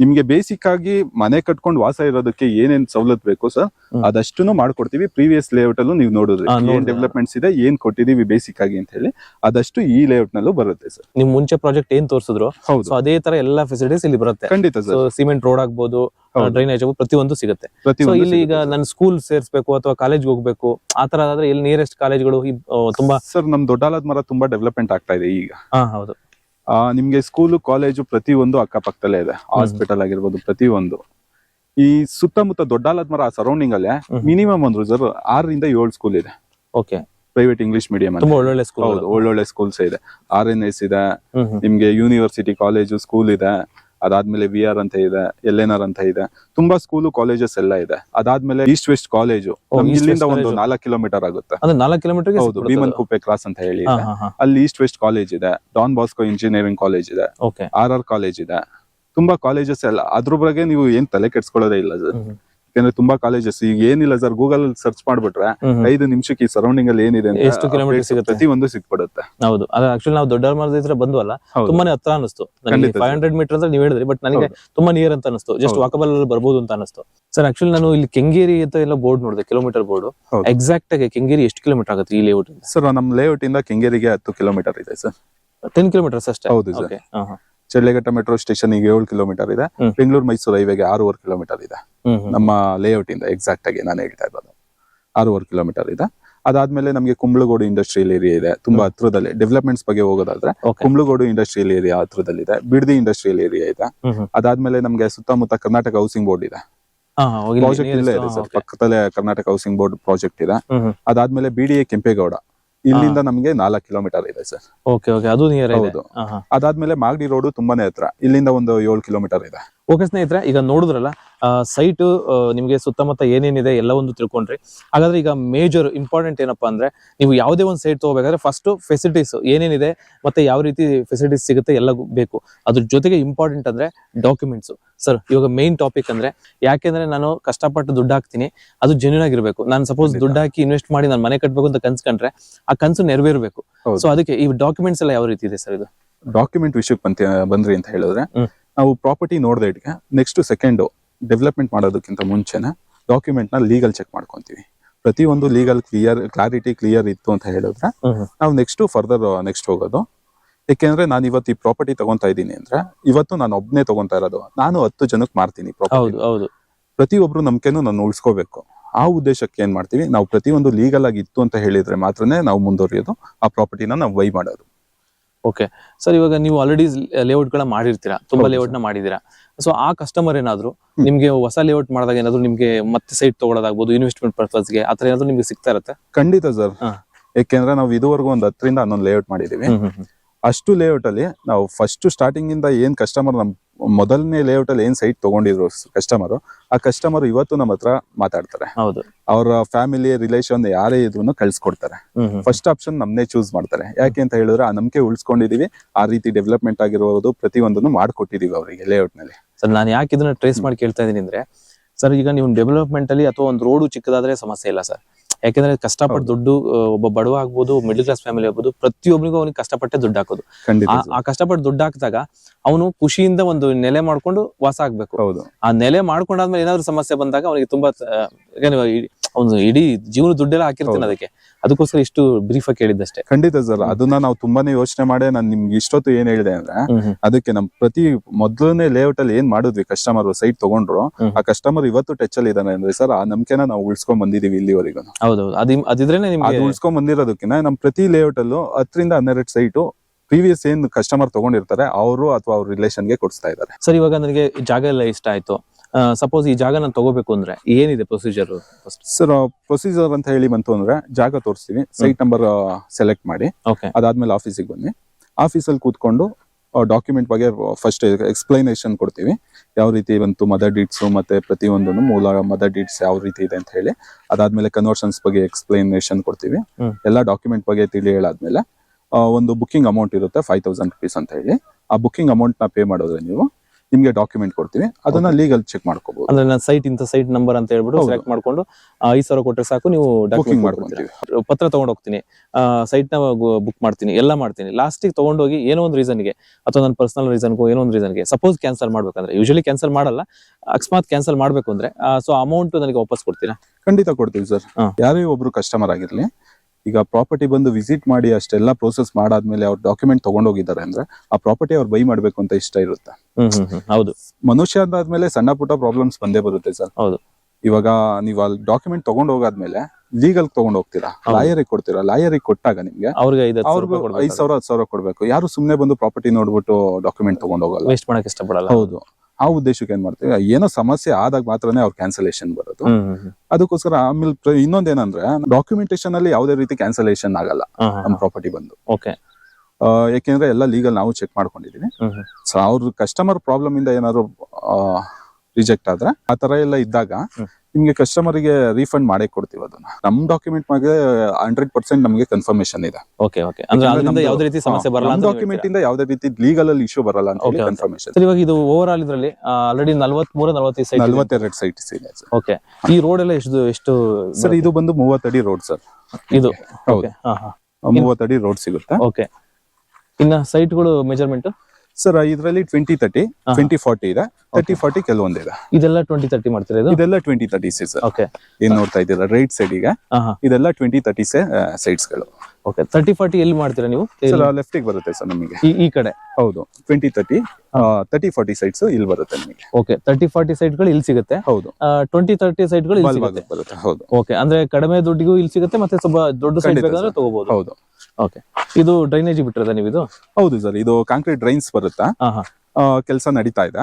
ನಿಮ್ಗೆ ಬೇಸಿಕ್ ಆಗಿ ಮನೆ ಕಟ್ಕೊಂಡು ವಾಸ ಇರೋದಕ್ಕೆ ಏನೇನ್ ಸವಲತ್ತು ಬೇಕು ಸರ್ ಅದಷ್ಟು ಮಾಡ್ಕೊಡ್ತೀವಿ. ಪ್ರೀವಿಯಸ್ ಲೇಔಟ್ ಅಲ್ಲೂ ನೀವು ನೋಡಿದ್ರೆ. ಏನ್. ಡೆವಲಪ್ಮೆಂಟ್ಸ್ ಇದೆ ಏನ್ ಕೊಟ್ಟಿದೀವಿ ಬೇಸಿಕ್ ಆಗಿ ಅಂತ ಹೇಳಿ ಅದಷ್ಟು ಈ ಲೇಔಟ್ ನಲ್ಲೂ ಬರುತ್ತೆ ಸರ್ ನಿಮ್ ಮುಂಚೆ ಪ್ರಾಜೆಕ್ಟ್ ಏನ್ ತೋರಿಸಿದ್ರು ಅದೇ ತರ ಎಲ್ಲಾ ಫೆಸಿಲಿಟೀಸ್ ಇಲ್ಲಿ ಬರುತ್ತೆ. ಖಂಡಿತ ಸರ್ ಸಿಮೆಂಟ್ ರೋಡ್ ಆಗ್ಬೋದು. ಡ್ರೈನೇಜ್ ಪ್ರತಿಯೊಂದು ಸಿಗುತ್ತೆ. ಇಲ್ಲಿ ಈಗ ನನ್ ಸ್ಕೂಲ್ ಸೇರಿಸಬೇಕು ಅಥವಾ ಕಾಲೇಜ್ ಹೋಗ್ಬೇಕು ಆ ತರ ಆದ್ರೆ ಇಲ್ಲಿ ನಿಯರೆಸ್ಟ್ ಕಾಲೇಜ್ಗಳು ತುಂಬಾ ಸರ್ ನಮ್ ದೊಡ್ಡಾಲದ ಮರ ತುಂಬಾ ಡೆವಲಪ್ಮೆಂಟ್ ಆಗ್ತಾ ಇದೆ ಈಗ. ಹಾ ಹೌದು. ನಿಮ್ಗೆ ಸ್ಕೂಲು ಕಾಲೇಜು ಪ್ರತಿಯೊಂದು ಅಕ್ಕಪಕ್ಕದಲ್ಲೇ ಇದೆ. ಹಾಸ್ಪಿಟಲ್ ಆಗಿರ್ಬೋದು ಪ್ರತಿಯೊಂದು. ಈ ಸುತ್ತಮುತ್ತ ದೊಡ್ಡಾಲದ ಮರ ಸರೌಂಡಿಂಗ್ ಅಲ್ಲೇ ಮಿನಿಮಮ್ ಒಂದು ರಿಸರ್ವ್ ಆರರಿಂದ ಏಳು ಸ್ಕೂಲ್ ಇದೆ. ಓಕೆ ಪ್ರೈವೇಟ್ ಇಂಗ್ಲಿಷ್ ಮೀಡಿಯಂ ಒಳ್ಳೊಳ್ಳೆ ಸ್ಕೂಲ್ ಒಳ್ಳೊಳ್ಳೆ ಸ್ಕೂಲ್ಸ್ ಇದೆ. ಆರ್ ಎನ್ ಎಸ್ ಇದೆ. ನಿಮ್ಗೆ ಯೂನಿವರ್ಸಿಟಿ ಕಾಲೇಜು ಸ್ಕೂಲ್ ಇದೆ. ಅದಾದ್ಮೇಲೆ ವಿ ಆರ್ ಅಂತ ಇದೆ ಎಲ್ ಎನ್ ಆರ್ ಅಂತ ಇದೆ. ತುಂಬಾ ಸ್ಕೂಲು ಕಾಲೇಜಸ್ ಎಲ್ಲ ಇದೆ. ಅದಾದ್ಮೇಲೆ ಈಸ್ಟ್ ವೆಸ್ಟ್ ಕಾಲೇಜು ಇಲ್ಲಿಂದ ಒಂದು. ನಾಲ್ಕು ಕಿಲೋಮೀಟರ್ ಆಗುತ್ತೆ. ಅಂದ್ರೆ ನಾಲ್ಕು ಕಿಲೋಮೀಟರ್ ಹೌದು ಭೀಮನ್ ಕುಪ್ಪೆ ಕ್ರಾಸ್ ಅಂತ ಹೇಳಿ ಇದೆ. ಅಲ್ಲಿ ಈಸ್ಟ್ ವೆಸ್ಟ್ ಕಾಲೇಜ್ ಇದೆ ಡಾನ್ ಬಾಸ್ಕೋ ಇಂಜಿನಿಯರಿಂಗ್ ಕಾಲೇಜ್ ಇದೆ ಓಕೆ ಆರ್ ಆರ್ ಕಾಲೇಜ್ ಇದೆ. ತುಂಬಾ ಕಾಲೇಜಸ್ ಎಲ್ಲ ಅದ್ರ ಬಗ್ಗೆ ನೀವು ಏನ್ ತಲೆ ಕೆಡ್ಸ್ಕೊಳ್ಳೋದೇ ಇಲ್ಲ ಸರ್ ಯಾಕಂದ್ರೆ ತುಂಬಾ ಕಾಲೇಜಸ್ ಈಗ ಏನಿಲ್ಲ ಸರ್ ಗೂಗಲ್ ಅಲ್ಲಿ ಸರ್ಚ್ ಮಾಡ್ಬಿಟ್ರೆ. ಐದು ನಿಮಿಷಕ್ಕೆ ಈ ಸರೌಂಡಿಂಗ್ ಅಲ್ಲಿ ಏನಿದೆ ಅಂತ ಎಷ್ಟು ಕಿಲೋಮೀಟರ್ ಸಿಗುತ್ತೆ? ಪ್ರತಿ ಒಂದು ಸಿಕ್ಬಿಡುತ್ತೆ. ಹೌದು. ಅದು ಆಕ್ಚುಲಿ ನಾವು ದೊಡ್ಡ ಮರದ ಹತ್ರ ಬಂದ್ವಲ್ಲ. ತುಂಬಾನೇ ಹತ್ರ ಅನಿಸ್ತು. ಫೈವ್ ಹಂಡ್ರೆಡ್ ಮೀಟರ್ ಅಂದ್ರೆ ನೀವು ಹೇಳಿದ್ರಿ ಬಟ್ ನನಗೆ ತುಂಬಾ ನಿಯರ್ ಅಂತ ಅನಿಸ್ತು. ಜಸ್ಟ್ ವಾಕಬಲ್ ಅಲ್ಲಿ ಬರ್ಬೋದು ಅಂತ ಅನಿಸ್ತು. ಸರ್ ಆಕ್ಚುಲಿ ನಾನು ಇಲ್ಲಿ ಕೆಂಗೇರಿ ಅಂತ ಎಲ್ಲ ಬೋರ್ಡ್ ನೋಡಿದೆ ಕಿಲೋಮೀಟರ್ ಬೋರ್ಡ್. ಎಕ್ಸಾಕ್ಟ್ ಆಗಿ ಕೆಂಗೇರಿ ಎಷ್ಟು ಕಿಲೋಮೀಟರ್ ಆಗುತ್ತೆ ಈ ಲೇಔಟ್ ಇಂದ? ಸರ್ ನಮ್ ಲೇಔಟ್ ಇಂದ ಕೆಂಗೇರಿಗೆ ಹತ್ತು ಕಿಲೋಮೀಟರ್ ಇದೆ ಸರ್ ಟೆನ್ ಕಿಲೋಮೀಟರ್ ಅಷ್ಟೇ? ಹೌದು ಚಳ್ಳಘಟ್ಟ ಮೆಟ್ರೋ ಸ್ಟೇಷನ್ ಈಗ ಏಳು ಕಿಲೋಮೀಟರ್ ಇದೆ. ಬೆಂಗಳೂರು ಮೈಸೂರು ಹೈವೇಗೆ ಆರೂವರೆ ಕಿಲೋಮೀಟರ್ ಇದೆ. ನಮ್ಮ ಲೇಔಟ್ ಇಂದ ಎಕ್ಸಾಕ್ಟ್ ಆಗಿ ನಾನು ಹೇಳ್ತಾ ಇರೋದು. ಆರೂವರೆ ಕಿಲೋಮೀಟರ್ ಇದೆ. ಅದಾದ್ಮೇಲೆ ನಮಗೆ ಕುಂಬ್ಳಗೋಡು ಇಂಡಸ್ಟ್ರಿಯಲ್ ಏರಿಯಾ ಇದೆ. ತುಂಬಾ ಹತ್ರದಲ್ಲಿ ಡೆವಲಪ್ಮೆಂಟ್ಸ್ ಬಗ್ಗೆ ಹೋಗೋದಾದ್ರೆ ಕುಂಬಳಗೋಡು ಇಂಡಸ್ಟ್ರಿಯಲ್ ಏರಿಯಾ ಹತ್ರದಲ್ಲಿದೆ ಬಿಡದಿ ಇಂಡಸ್ಟ್ರಿಯಲ್ ಏರಿಯಾ ಇದೆ. ಅದಾದ್ಮೇಲೆ ನಮಗೆ ಸುತ್ತಮುತ್ತ ಕರ್ನಾಟಕ ಹೌಸಿಂಗ್ ಬೋರ್ಡ್ ಇದೆ. ಪ್ರಾಜೆಕ್ಟ್ ಇಲ್ಲೇ ಇದೆ ಸರ್. ಪಕ್ಕದಲ್ಲೇ ಕರ್ನಾಟಕ ಹೌಸಿಂಗ್ ಬೋರ್ಡ್ ಪ್ರಾಜೆಕ್ಟ್ ಇದೆ. ಅದಾದ್ಮೇಲೆ ಬಿಡಿಎ ಕೆಂಪೇಗೌಡ. ಇಲ್ಲಿಂದ ನಮಗೆ ನಾಲ್ಕು ಕಿಲೋಮೀಟರ್ ಇದೆ ಸರ್ ಓಕೆ ಓಕೆ ಅದು ನಿಯರ್ ಹೌದು. ಅದಾದ್ಮೇಲೆ ಮಾಗಡಿ ರೋಡ್ ತುಂಬಾನೇ ಹತ್ರ. ಇಲ್ಲಿಂದ ಒಂದು ಏಳು ಕಿಲೋಮೀಟರ್ ಇದೆ. ಓಕೆ ಸ್ನೇಹಿತರೆ ಈಗ ನೋಡಿದ್ರಲ್ಲ ಸೈಟ್ ನಿಮಗೆ ಸುತ್ತಮುತ್ತ ಏನೇನಿದೆ ಎಲ್ಲ ಒಂದು ತಿಳ್ಕೊಂಡ್ರಿ. ಹಾಗಾದ್ರೆ ಈಗ ಮೇಜರ್ ಇಂಪಾರ್ಟೆಂಟ್ ಏನಪ್ಪಾ ಅಂದ್ರೆ ನೀವು ಯಾವುದೇ ಒಂದು ಸೈಟ್ ತಗೋಬೇಕಾದ್ರೆ ಫಸ್ಟ್ ಫೆಸಿಲಿಟೀಸ್ ಏನೇನಿದೆ ಮತ್ತೆ ಯಾವ ರೀತಿ ಫೆಸಿಲಿಟೀಸ್ ಸಿಗುತ್ತೆ ಎಲ್ಲ ಬೇಕು. ಅದ್ರ ಜೊತೆಗೆ ಇಂಪಾರ್ಟೆಂಟ್ ಅಂದ್ರೆ ಡಾಕ್ಯುಮೆಂಟ್ಸ್ ಸರ್ ಇವಾಗ ಮೇನ್ ಟಾಪಿಕ್ ಅಂದ್ರೆ ಯಾಕೆಂದ್ರೆ ನಾನು ಕಷ್ಟಪಟ್ಟು ದುಡ್ಡು ಹಾಕ್ತೀನಿ ಅದು ಜೆನ್ಯೂನ್ ಆಗಿರ್ಬೇಕು. ನಾನು ಸಪೋಸ್. ದುಡ್ಡು ಹಾಕಿ ಇನ್ವೆಸ್ಟ್ ಮಾಡಿ ನಾನು ಮನೆ ಕಟ್ಟಬೇಕು ಅಂತ ಕನ್ಸ್ಕೊಂಡ್ರೆ ಆ ಕನ್ಸು ನೆರವೇರ್ಬೇಕು. ಸೊ ಅದಕ್ಕೆ ಈ ಡಾಕ್ಯುಮೆಂಟ್ಸ್ ಎಲ್ಲ ಯಾವ ರೀತಿ ಇದೆ ಸರ್ ಇದು? ಡಾಕ್ಯುಮೆಂಟ್ ವಿಷಯಕ್ಕೆ ಬಂತ ಬಂದ್ರಿ ಅಂತ ಹೇಳಿದ್ರೆ ನಾವು ಪ್ರಾಪರ್ಟಿ ನೋಡ್ದೆ ಇಟ್ಗೆ ನೆಕ್ಸ್ಟ್ ಸೆಕೆಂಡ್ ಡೆವಲಪ್ಮೆಂಟ್ ಮಾಡೋದಕ್ಕಿಂತ ಮುಂಚೆನೆ ಡಾಕ್ಯುಮೆಂಟ್ನ ಲೀಗಲ್ ಚೆಕ್ ಮಾಡ್ಕೊಂತೀವಿ. ಪ್ರತಿಯೊಂದು ಲೀಗಲ್ ಕ್ಲಿಯರ್ ಕ್ಲಾರಿಟಿ ಕ್ಲಿಯರ್ ಇತ್ತು ಅಂತ ಹೇಳಿದ್ರೆ. ನಾವು ನೆಕ್ಸ್ಟ್ ಫರ್ದರ್ ನೆಕ್ಸ್ಟ್ ಹೋಗೋದು. ಯಾಕೆಂದ್ರೆ ನಾನು ಇವತ್ತು ಈ ಪ್ರಾಪರ್ಟಿ ತಗೊಂತಾ ಇದ್ದೀನಿ ಅಂದ್ರೆ ಇವತ್ತು ನಾನು ಒಬ್ನೇ ತಗೊಂತಾ ಇರೋದು. ನಾನು ಹತ್ತು ಜನಕ್ಕೆ ಮಾರ್ತೀನಿ ಪ್ರಾಪರ್ಟಿ ಹೌದು ಪ್ರತಿಯೊಬ್ರು ನಂಬಿಕೆನು ನಾನು ಉಳಿಸ್ಕೋಬೇಕು. ಆ ಉದ್ದೇಶಕ್ಕೆ ಏನ್ ಮಾಡ್ತೀವಿ? ನಾವು ಪ್ರತಿಯೊಂದು ಲೀಗಲ್ ಆಗಿ ಇತ್ತು ಅಂತ ಹೇಳಿದ್ರೆ ಮಾತ್ರನೇ ನಾವು ಮುಂದುವರಿಯೋದು. ಆ ಪ್ರಾಪರ್ಟಿನ ನಾವು ವೈ ಮಾಡೋದು. ಓಕೆ ಸರ್ ಇವಾಗ ನೀವು ಆಲ್ರೆಡಿ ಲೇಔಟ್ಗಳ ಮಾಡಿರ್ತೀರಾ? ತುಂಬಾ ಲೇಔಟ್ನ ಮಾಡಿದೀರಾ ಸೊ ಆ ಕಸ್ಟಮರ್ ಏನಾದ್ರು ನಿಮ್ಗೆ ಹೊಸ ಲೇಔಟ್ ಮಾಡಿದಾಗ ಏನಾದ್ರು ನಿಮ್ಗೆ ಮತ್ತೆ ಸೈಟ್ ತಗೊಳ್ಳೋದಾಗ್ಬೋದು ಇನ್ವೆಸ್ಟ್ಮೆಂಟ್ ಪರ್ಪಸ್ಗೆ ಆತರ ಏನಾದ್ರು ನಿಮ್ಗೆ ಸಿಗ್ತಾ ಇರುತ್ತೆ? ಖಂಡಿತ ಸರ್. ಯಾಕೆಂದ್ರೆ ನಾವು ಇದುವರೆಗೂ ಒಂದು ಹತ್ತರಿಂದ ಹನ್ನೊಂದು ಲೇಔಟ್ ಮಾಡಿದೀವಿ. ಅಷ್ಟು ಲೇಔಟ್ ಅಲ್ಲಿ ನಾವು ಫಸ್ಟ್ ಸ್ಟಾರ್ಟಿಂಗ್ ಇಂದ ಏನ್ ಕಸ್ಟಮರ್ ನಮ್ ಮೊದಲನೇ ಲೇಔಟ್ ಅಲ್ಲಿ ಏನ್ ಸೈಟ್ ತಗೊಂಡಿದ್ರು ಕಸ್ಟಮರ್ ಆ ಕಸ್ಟಮರ್ ಇವತ್ತು ನಮ್ಮ ಹತ್ರ ಮಾತಾಡ್ತಾರೆ. ಹೌದು. ಅವರ ಫ್ಯಾಮಿಲಿ ರಿಲೇಷನ್ ಯಾರೇ ಇದ್ರು ಕಳ್ಸಿಕೊಡ್ತಾರೆ. ಫಸ್ಟ್ ಆಪ್ಷನ್ ನಮ್ನೇ ಚೂಸ್ ಮಾಡ್ತಾರೆ. ಯಾಕೆ ಅಂತ ಹೇಳಿದ್ರೆ ಆ ನಂಬಿಕೆ ಉಳಿಸ್ಕೊಂಡಿದೀವಿ. ಆ ರೀತಿ ಡೆವಲಪ್ಮೆಂಟ್ ಆಗಿರೋದು ಪ್ರತಿಯೊಂದನ್ನು ಮಾಡ್ಕೊಟ್ಟಿದೀವಿ ಅವರಿಗೆ ಲೇಔಟ್ನಲ್ಲಿ. ಸರ್ ನಾನು ಯಾಕೆ ಇದನ್ನ ಟ್ರೇಸ್ ಮಾಡಿ ಕೇಳ್ತಾ ಇದೀನಿ ಅಂದ್ರೆ ಸರ್ ಈಗ ನೀವು ಡೆವಲಪ್ಮೆಂಟ್ ಅಲ್ಲಿ ಅಥವಾ ಒಂದು ರೋಡು ಚಿಕ್ಕದಾದ್ರೆ ಸಮಸ್ಯೆ ಇಲ್ಲ ಸರ್. ಯಾಕೆಂದ್ರೆ ಕಷ್ಟಪಟ್ಟು ದುಡ್ಡು ಒಬ್ಬ ಬಡವ ಆಗ್ಬೋದು ಮಿಡಲ್ ಕ್ಲಾಸ್ ಫ್ಯಾಮಿಲಿ ಆಗ್ಬೋದು ಪ್ರತಿಯೊಬ್ಬರಿಗೂ ಅವನಿಗೆ ಕಷ್ಟಪಟ್ಟೆ ದುಡ್ಡು ಹಾಕೋದು. ಆ ಕಷ್ಟಪಟ್ಟು ದುಡ್ಡು ಹಾಕಿದಾಗ ಅವನು ಖುಷಿಯಿಂದ ಒಂದು ನೆಲೆ ಮಾಡ್ಕೊಂಡು ವಾಸ ಆಗ್ಬೇಕು. ಹೌದು. ಆ ನೆಲೆ ಮಾಡ್ಕೊಂಡಾದ್ಮೇಲೆ ಏನಾದ್ರು ಸಮಸ್ಯೆ ಬಂದಾಗ ಅವನಿಗೆ ತುಂಬಾ ಒಂದು ಇಡೀ ಜೀವನ ದುಡ್ಡೆಲ್ಲ ಹಾಕಿರ್ತೀನಿ ಅದಕ್ಕೆ. ಅದಕ್ಕೋಸ್ಕರ ಇಷ್ಟು ಬ್ರೀಫ್ ಆಗಿ ಕೇಳಿದ್ದಷ್ಟೇ. ಖಂಡಿತ ಸರ್ ಅದನ್ನ ನಾವು ತುಂಬಾನೇ ಯೋಚನೆ ಮಾಡಿ ನಾನು ನಿಮ್ಗೆ ಇಷ್ಟೊತ್ತು ಏನ್ ಹೇಳಿದೆ ಅಂದ್ರೆ. ಅದಕ್ಕೆ ನಮ್ ಪ್ರತಿ ಮೊದಲನೇ ಲೇಔಟ್ ಅಲ್ಲಿ ಏನ್ ಮಾಡಿದ್ವಿ ಕಸ್ಟಮರ್ ಸೈಟ್ ತಗೊಂಡ್ರು ಆ ಕಸ್ಟಮರ್ ಇವತ್ತು ಟಚ್ ಅಲ್ಲಿ ಇದಾನೆ ಅಂದ್ರೆ ಸರ್ ಆ ನಂಬಿಕೆನ ನಾವು ಉಳಿಸ್ಕೊಂಡ್ ಬಂದಿದೀವಿ ಇಲ್ಲಿವರೆಗೂ. ಹೌದೌದು. ಅದ್ ಅದಿದ್ರೇನೆ ಅದು ನಿಮ್ಗೆ ಉಳಿಸ್ಕೊಂಡ್ ಬಂದಿರೋದಕ್ಕಿಂತ ನಮ್ ಪ್ರತಿ ಲೇಔಟ್ ಅಲ್ಲೂ ಹತ್ತರಿಂದ ಹನ್ನೆರಡು ಸೈಟು ಪ್ರೀವಿಯಸ್ ಏನ್ ಕಸ್ಟಮರ್ ತಗೊಂಡಿರ್ತಾರೆ ಅವರು ಅಥವಾ ಅವ್ರ ರಿಲೇಷನ್ಗೆ ಕೊಡಿಸ್ತಾ ಇದ್ದಾರೆ ಸರ್ ಇವಾಗ ನನಗೆ ಜಾಗ ಎಲ್ಲ ಇಷ್ಟ ಆಯ್ತು. ಸಪೋಸ್ ಈ ಜಾಗ ನಾನು ತಗೋಬೇಕು ಅಂದ್ರೆ ಏನಿದೆ ಪ್ರೊಸೀಜರ್ ಸರ್ ಪ್ರೊಸೀಜರ್ ಅಂತ ಹೇಳಿ ಬಂತು ಅಂದ್ರೆ ಜಾಗ ತೋರಿಸ್ತೀವಿ ಸೈಟ್ ನಂಬರ್ ಸೆಲೆಕ್ಟ್ ಮಾಡಿ. ಓಕೆ ಅದಾದ್ಮೇಲೆ ಆಫೀಸಿಗೆ ಬನ್ನಿ. ಆಫೀಸಲ್ಲಿ ಕೂತ್ಕೊಂಡು ಡಾಕ್ಯುಮೆಂಟ್ ಬಗ್ಗೆ ಫಸ್ಟ್ ಎಕ್ಸ್ಪ್ಲೈನೇಷನ್ ಕೊಡ್ತೀವಿ. ಯಾವ ರೀತಿ ಬಂತು ಮದರ್ ಡೀಟ್ಸ್ ಮತ್ತೆ ಪ್ರತಿಯೊಂದನ್ನು ಮೂಲ ಮದರ್ ಡೀಟ್ಸ್ ಯಾವ ರೀತಿ ಇದೆ ಅಂತ ಹೇಳಿ. ಅದಾದ್ಮೇಲೆ ಕನ್ವರ್ಷನ್ಸ್ ಬಗ್ಗೆ ಎಕ್ಸ್ಪ್ಲೈನೇಷನ್ ಕೊಡ್ತೀವಿ. ಎಲ್ಲ ಡಾಕ್ಯುಮೆಂಟ್ ಬಗ್ಗೆ ತಿಳಿ ಹೇಳಾದ್ಮೇಲೆ ಒಂದು ಬುಕ್ಕಿಂಗ್ ಅಮೌಂಟ್ ಇರುತ್ತೆ ಫೈವ್ ತೌಸಂಡ್ ರುಪೀಸ್ ಅಂತ ಹೇಳಿ. ಆ ಬುಕ್ಕಿಂಗ್ ಅಮೌಂಟ್ನ ಪೇ ಮಾಡಿದ್ರೆ ನೀವು. ನಿಮ್ಗೆ ಡಾಕ್ಯುಮೆಂಟ್ ಕೊಡ್ತೀವಿ. ಅದನ್ನ ಲೀಗಲ್ ಚೆಕ್ ಮಾಡ್ಕೋಬಹುದು ಅಂದ್ರೆ ನಾನು ಸೈಟ್ ಇಂತ ಸೈಟ್ ನಂಬರ್ ಅಂತ ಹೇಳ್ಬಿಟ್ಟು. ಸೆಲೆಕ್ಟ್ ಮಾಡ್ಕೊಂಡು ಐದು ಸಾವಿರ ಕೊಟ್ಟರೆ ಸಾಕು ನೀವು ಬುಕ್ಕಿಂಗ್ ಡಾಕ್ಯುಮೆಂಟ್ ಮಾಡ್ಕೊಂತೀವಿ. ಪತ್ರ ತಗೊಂಡ್ ಹೋಗ್ತೀನಿ ಸೈಟ್ನ ಬುಕ್ ಮಾಡ್ತೀನಿ ಎಲ್ಲ ಮಾಡ್ತೀನಿ. ಲಾಸ್ಟಿಗೆ ತಗೊಂಡೋಗಿ ಏನೋ ಒಂದು ರೀಸನ್ಗೆ ಅಥವಾ ನನ್ನ ಪರ್ಸನಲ್ ರೀಸನ್ಗೂ ಏನೋ ಒಂದು ರೀಸನ್ಗೆ ಸಪೋಸ್ ಕ್ಯಾನ್ಸಲ್ ಮಾಡ್ಬೇಕಂದ್ರೆ ಯೂಶಲಿ ಕ್ಯಾನ್ಸಲ್ ಮಾಡಲ್ಲ ಅಕಸ್ಮಾತ್ ಕ್ಯಾನ್ಸಲ್ ಮಾಡ್ಬೇಕು ಅಂದ್ರೆ ಸೊ ಅಮೌಂಟ್ ನನಗೆ ವಾಪಸ್ ಕೊಡ್ತೀರಾ? ಖಂಡಿತ ಕೊಡ್ತೀವಿ ಸರ್. ಯಾರೇ ಒಬ್ರು ಕಸ್ಟಮರ್ ಆಗಿರ್ಲಿ ಈಗ ಪ್ರಾಪರ್ಟಿ ಬಂದು ವಿಸಿಟ್ ಮಾಡಿ ಅಷ್ಟೆಲ್ಲ ಪ್ರೋಸೆಸ್ ಮಾಡಾದ್ಮೇಲೆ ಅವ್ರ ಡಾಕ್ಯುಮೆಂಟ್ ತಗೊಂಡೋಗಿದ್ದಾರೆ ಅಂದ್ರೆ ಆ ಪ್ರಾಪರ್ಟಿ ಅವ್ರು ಬೈ ಮಾಡ್ಬೇಕು ಅಂತ ಇಷ್ಟ ಇರುತ್ತೆ. ಹೌದು. ಮನುಷ್ಯ ಅಂದಾದ್ಮೇಲೆ ಸಣ್ಣ ಪುಟ್ಟ ಪ್ರಾಬ್ಲಮ್ಸ್ ಬಂದೇ ಬರುತ್ತೆ ಸರ್. ಹೌದು. ಇವಾಗ ನೀವು ಅಲ್ಲಿ ಡಾಕ್ಯುಮೆಂಟ್ ತಗೊಂಡ್ ಹೋಗಾದ್ಮೇಲೆ ಲೀಗಲ್ ತಗೊಂಡ್ ಹೋಗ್ತೀರಾ. ಲಾಯರಿಗೆ ಕೊಡ್ತೀರಾ? ಲಾಯರಿಗೆ ಕೊಟ್ಟಾಗ ನಿಮ್ಗೆ? ಅವ್ರಿಗೆ ಐದು ಅವ್ರಿಗೂ ಐದ್ ಸಾವಿರ ಹತ್ತು ಸಾವಿರ ಕೊಡ್ಬೇಕು. ಯಾರು ಸುಮ್ನೆ ಬಂದು ಪ್ರಾಪರ್ಟಿ ನೋಡ್ಬಿಟ್ಟು ಡಾಕ್ಯುಮೆಂಟ್ ತಗೊಂಡ್ ಹೋಗಲ್ಲ ವೇಸ್ಟ್ ಮಾಡಕ್ ಇಷ್ಟಪಡಲ್ಲ. ಹೌದು. ಆ ಉದ್ದೇಶಕ್ಕೆ ಏನ್ ಮಾಡ್ತೀವಿ ಏನೋ ಸಮಸ್ಯೆ ಆದಾಗ ಮಾತ್ರನೇ ಅವ್ರ ಕ್ಯಾನ್ಸಲೇಷನ್ ಬರೋದು. ಅದಕ್ಕೋಸ್ಕರ ಆಮೇಲೆ ಇನ್ನೊಂದೇನಂದ್ರೆ ಡಾಕ್ಯುಮೆಂಟೇಶನ್ ಅಲ್ಲಿ ಯಾವುದೇ ರೀತಿ ಕ್ಯಾನ್ಸಲೇಷನ್ ಆಗಲ್ಲ ನಮ್ಮ ಪ್ರಾಪರ್ಟಿ ಬಂದು ಓಕೆ ಯಾಕೆಂದ್ರೆ ಎಲ್ಲ ಲೀಗಲ್ ನಾವು ಚೆಕ್ ಮಾಡ್ಕೊಂಡಿದೀವಿ. ಸೊ ಅವ್ರ ಕಸ್ಟಮರ್ ಪ್ರಾಬ್ಲಮ್ ಇಂದ ಏನಾದ್ರು ರಿಜೆಕ್ಟ್ ಆದ್ರೆ ಆ ತರ ಎಲ್ಲ ಇದ್ದಾಗ. ನಿಮ್ಗೆ ಕಸ್ಟಮರ್ಗೆ ರೀಫಂಡ್ ಮಾಡಿ ಕೊಡ್ತೀವಿ ಅದನ್ನ. ನಮ್ ಡಾಕ್ಯುಮೆಂಟ್ ಬಗ್ಗೆ ಹಂಡ್ರೆಡ್ ಪರ್ಸೆಂಟ್ ನಮಗೆ ಕನ್ಫರ್ಮೇಶನ್ ಇದೆ. ಓಕೆ ಓಕೆ ಅಂದ್ರೆ ಅದರಿಂದ ಯಾವುದೇ ರೀತಿ ಸಮಸ್ಯೆ ಬರಲ್ಲ ಅಂತ ಡಾಕ್ಯುಮೆಂಟ್ ಇಂದ ಯಾವುದೇ ರೀತಿ ಲೀಗಲ್ ಅಲ್ಲಿ ಇಶ್ಯೂ ಬರಲ್ಲ ಅಂತ. ಕನ್ಫರ್ಮೇಶನ್ ಸರ್ ಇವಾಗ ಇದು ಓವರ್ ಆಲ್ ಇದ್ರಲ್ಲಿ ಆಲ್ರೆಡಿ ನಲ್ವತ್ಮೂರು ನಲ್ವತ್ತೈದು ಸೈಟ್ ನಲ್ವತ್ತೆರಡು ಸೈಟ್ಸ್ ಇದೆ ಸರ್ ಓಕೆ ಈ ರೋಡ್ ಎಲ್ಲ ಎಷ್ಟು ಎಷ್ಟು ಸರ್ ಇದು ಬಂದು ಮೂವತ್ತಡಿ ರೋಡ್ ಸರ್. ಇದು? ಹೌದು. ಹಾ ಹಾ. ಮೂವತ್ತಡಿ ರೋಡ್ ಸಿಗುತ್ತೆ. ಓಕೆ ಇನ್ನ ಸೈಟ್ಗಳು ಮೆಜರ್ಮೆಂಟ್ ಸರ್ ಇದರಲ್ಲಿ ಟ್ವೆಂಟಿ ತರ್ಟಿ ಟ್ವೆಂಟಿ ಫಾರ್ಟಿ ಇದೆ. ತರ್ಟಿ ಫಾರ್ಟಿ ಕೆಲವೊಂದಿದೆ. ಇದೆಲ್ಲ ಟ್ವೆಂಟಿ ತರ್ಟಿ ಮಾಡ್ತಾರೆ ಇದು? ಇದೆಲ್ಲ ಟ್ವೆಂಟಿ ತರ್ಟಿ ಸೀಸ್ ಓಕೆ ಏನ್ ನೋಡ್ತಾ ಇದ್ದೀರಾ? ರೈಟ್ ಸೈಡ್ ಹಾ ಇದೆಲ್ಲ ಟ್ವೆಂಟಿ ತರ್ಟಿ ಸೈಡ್ಸ್ಗಳು. ಓಕೆ ತರ್ಟಿ ಫಾರ್ಟಿ ಎಲ್ಲಿ ಮಾಡ್ತೀರಾ ನೀವು? ಸರ್ ಲೆಫ್ಟ್ ಬರುತ್ತೆ ಸರ್ ನಮಗೆ. ಈ ಕಡೆ. ಹೌದು. Twenty thirty thirty forty sites ಇಲ್ಲಿ ಬರುತ್ತೆ ನಿಮಗೆ. ಓಕೆ ತರ್ಟಿ ಫಾರ್ಟಿ ಸೈಟ್ಗಳು ಇಲ್ಲಿ ಸಿಗುತ್ತೆ. ಹೌದು. ಟ್ವೆಂಟಿ ತರ್ಟಿ ಸೈಟ್ಗಳು ಇಲ್ಲಿ ಬಲ್ ಸಿಗುತ್ತೆ. ಬರುತ್ತೆ. ಹೌದು. ಓಕೆ ಅಂದ್ರೆ ಕಡಿಮೆ ದುಡ್ಡಿಗೂ ಇಲ್ಲಿ ಸಿಗುತ್ತೆ ಮತ್ತೆ ಸ್ವಲ್ಪ ದೊಡ್ಡ ಸೈಡ್ ಬೇಕಾದ್ರೆ. ತಗೋಬಹುದು ಹೌದು. ಓಕೆ ಇದು ಡ್ರೈನೇಜ್ ಬಿಟ್ಟಿರೋದ ನೀವು ಇದು ಹೌದು ಸರ್ ಇದು ಕಾಂಕ್ರೀಟ್ ಡ್ರೈನ್ಸ್ ಬರುತ್ತಾ? ಕೆಲಸ ನಡೀತಾ ಇದೆ.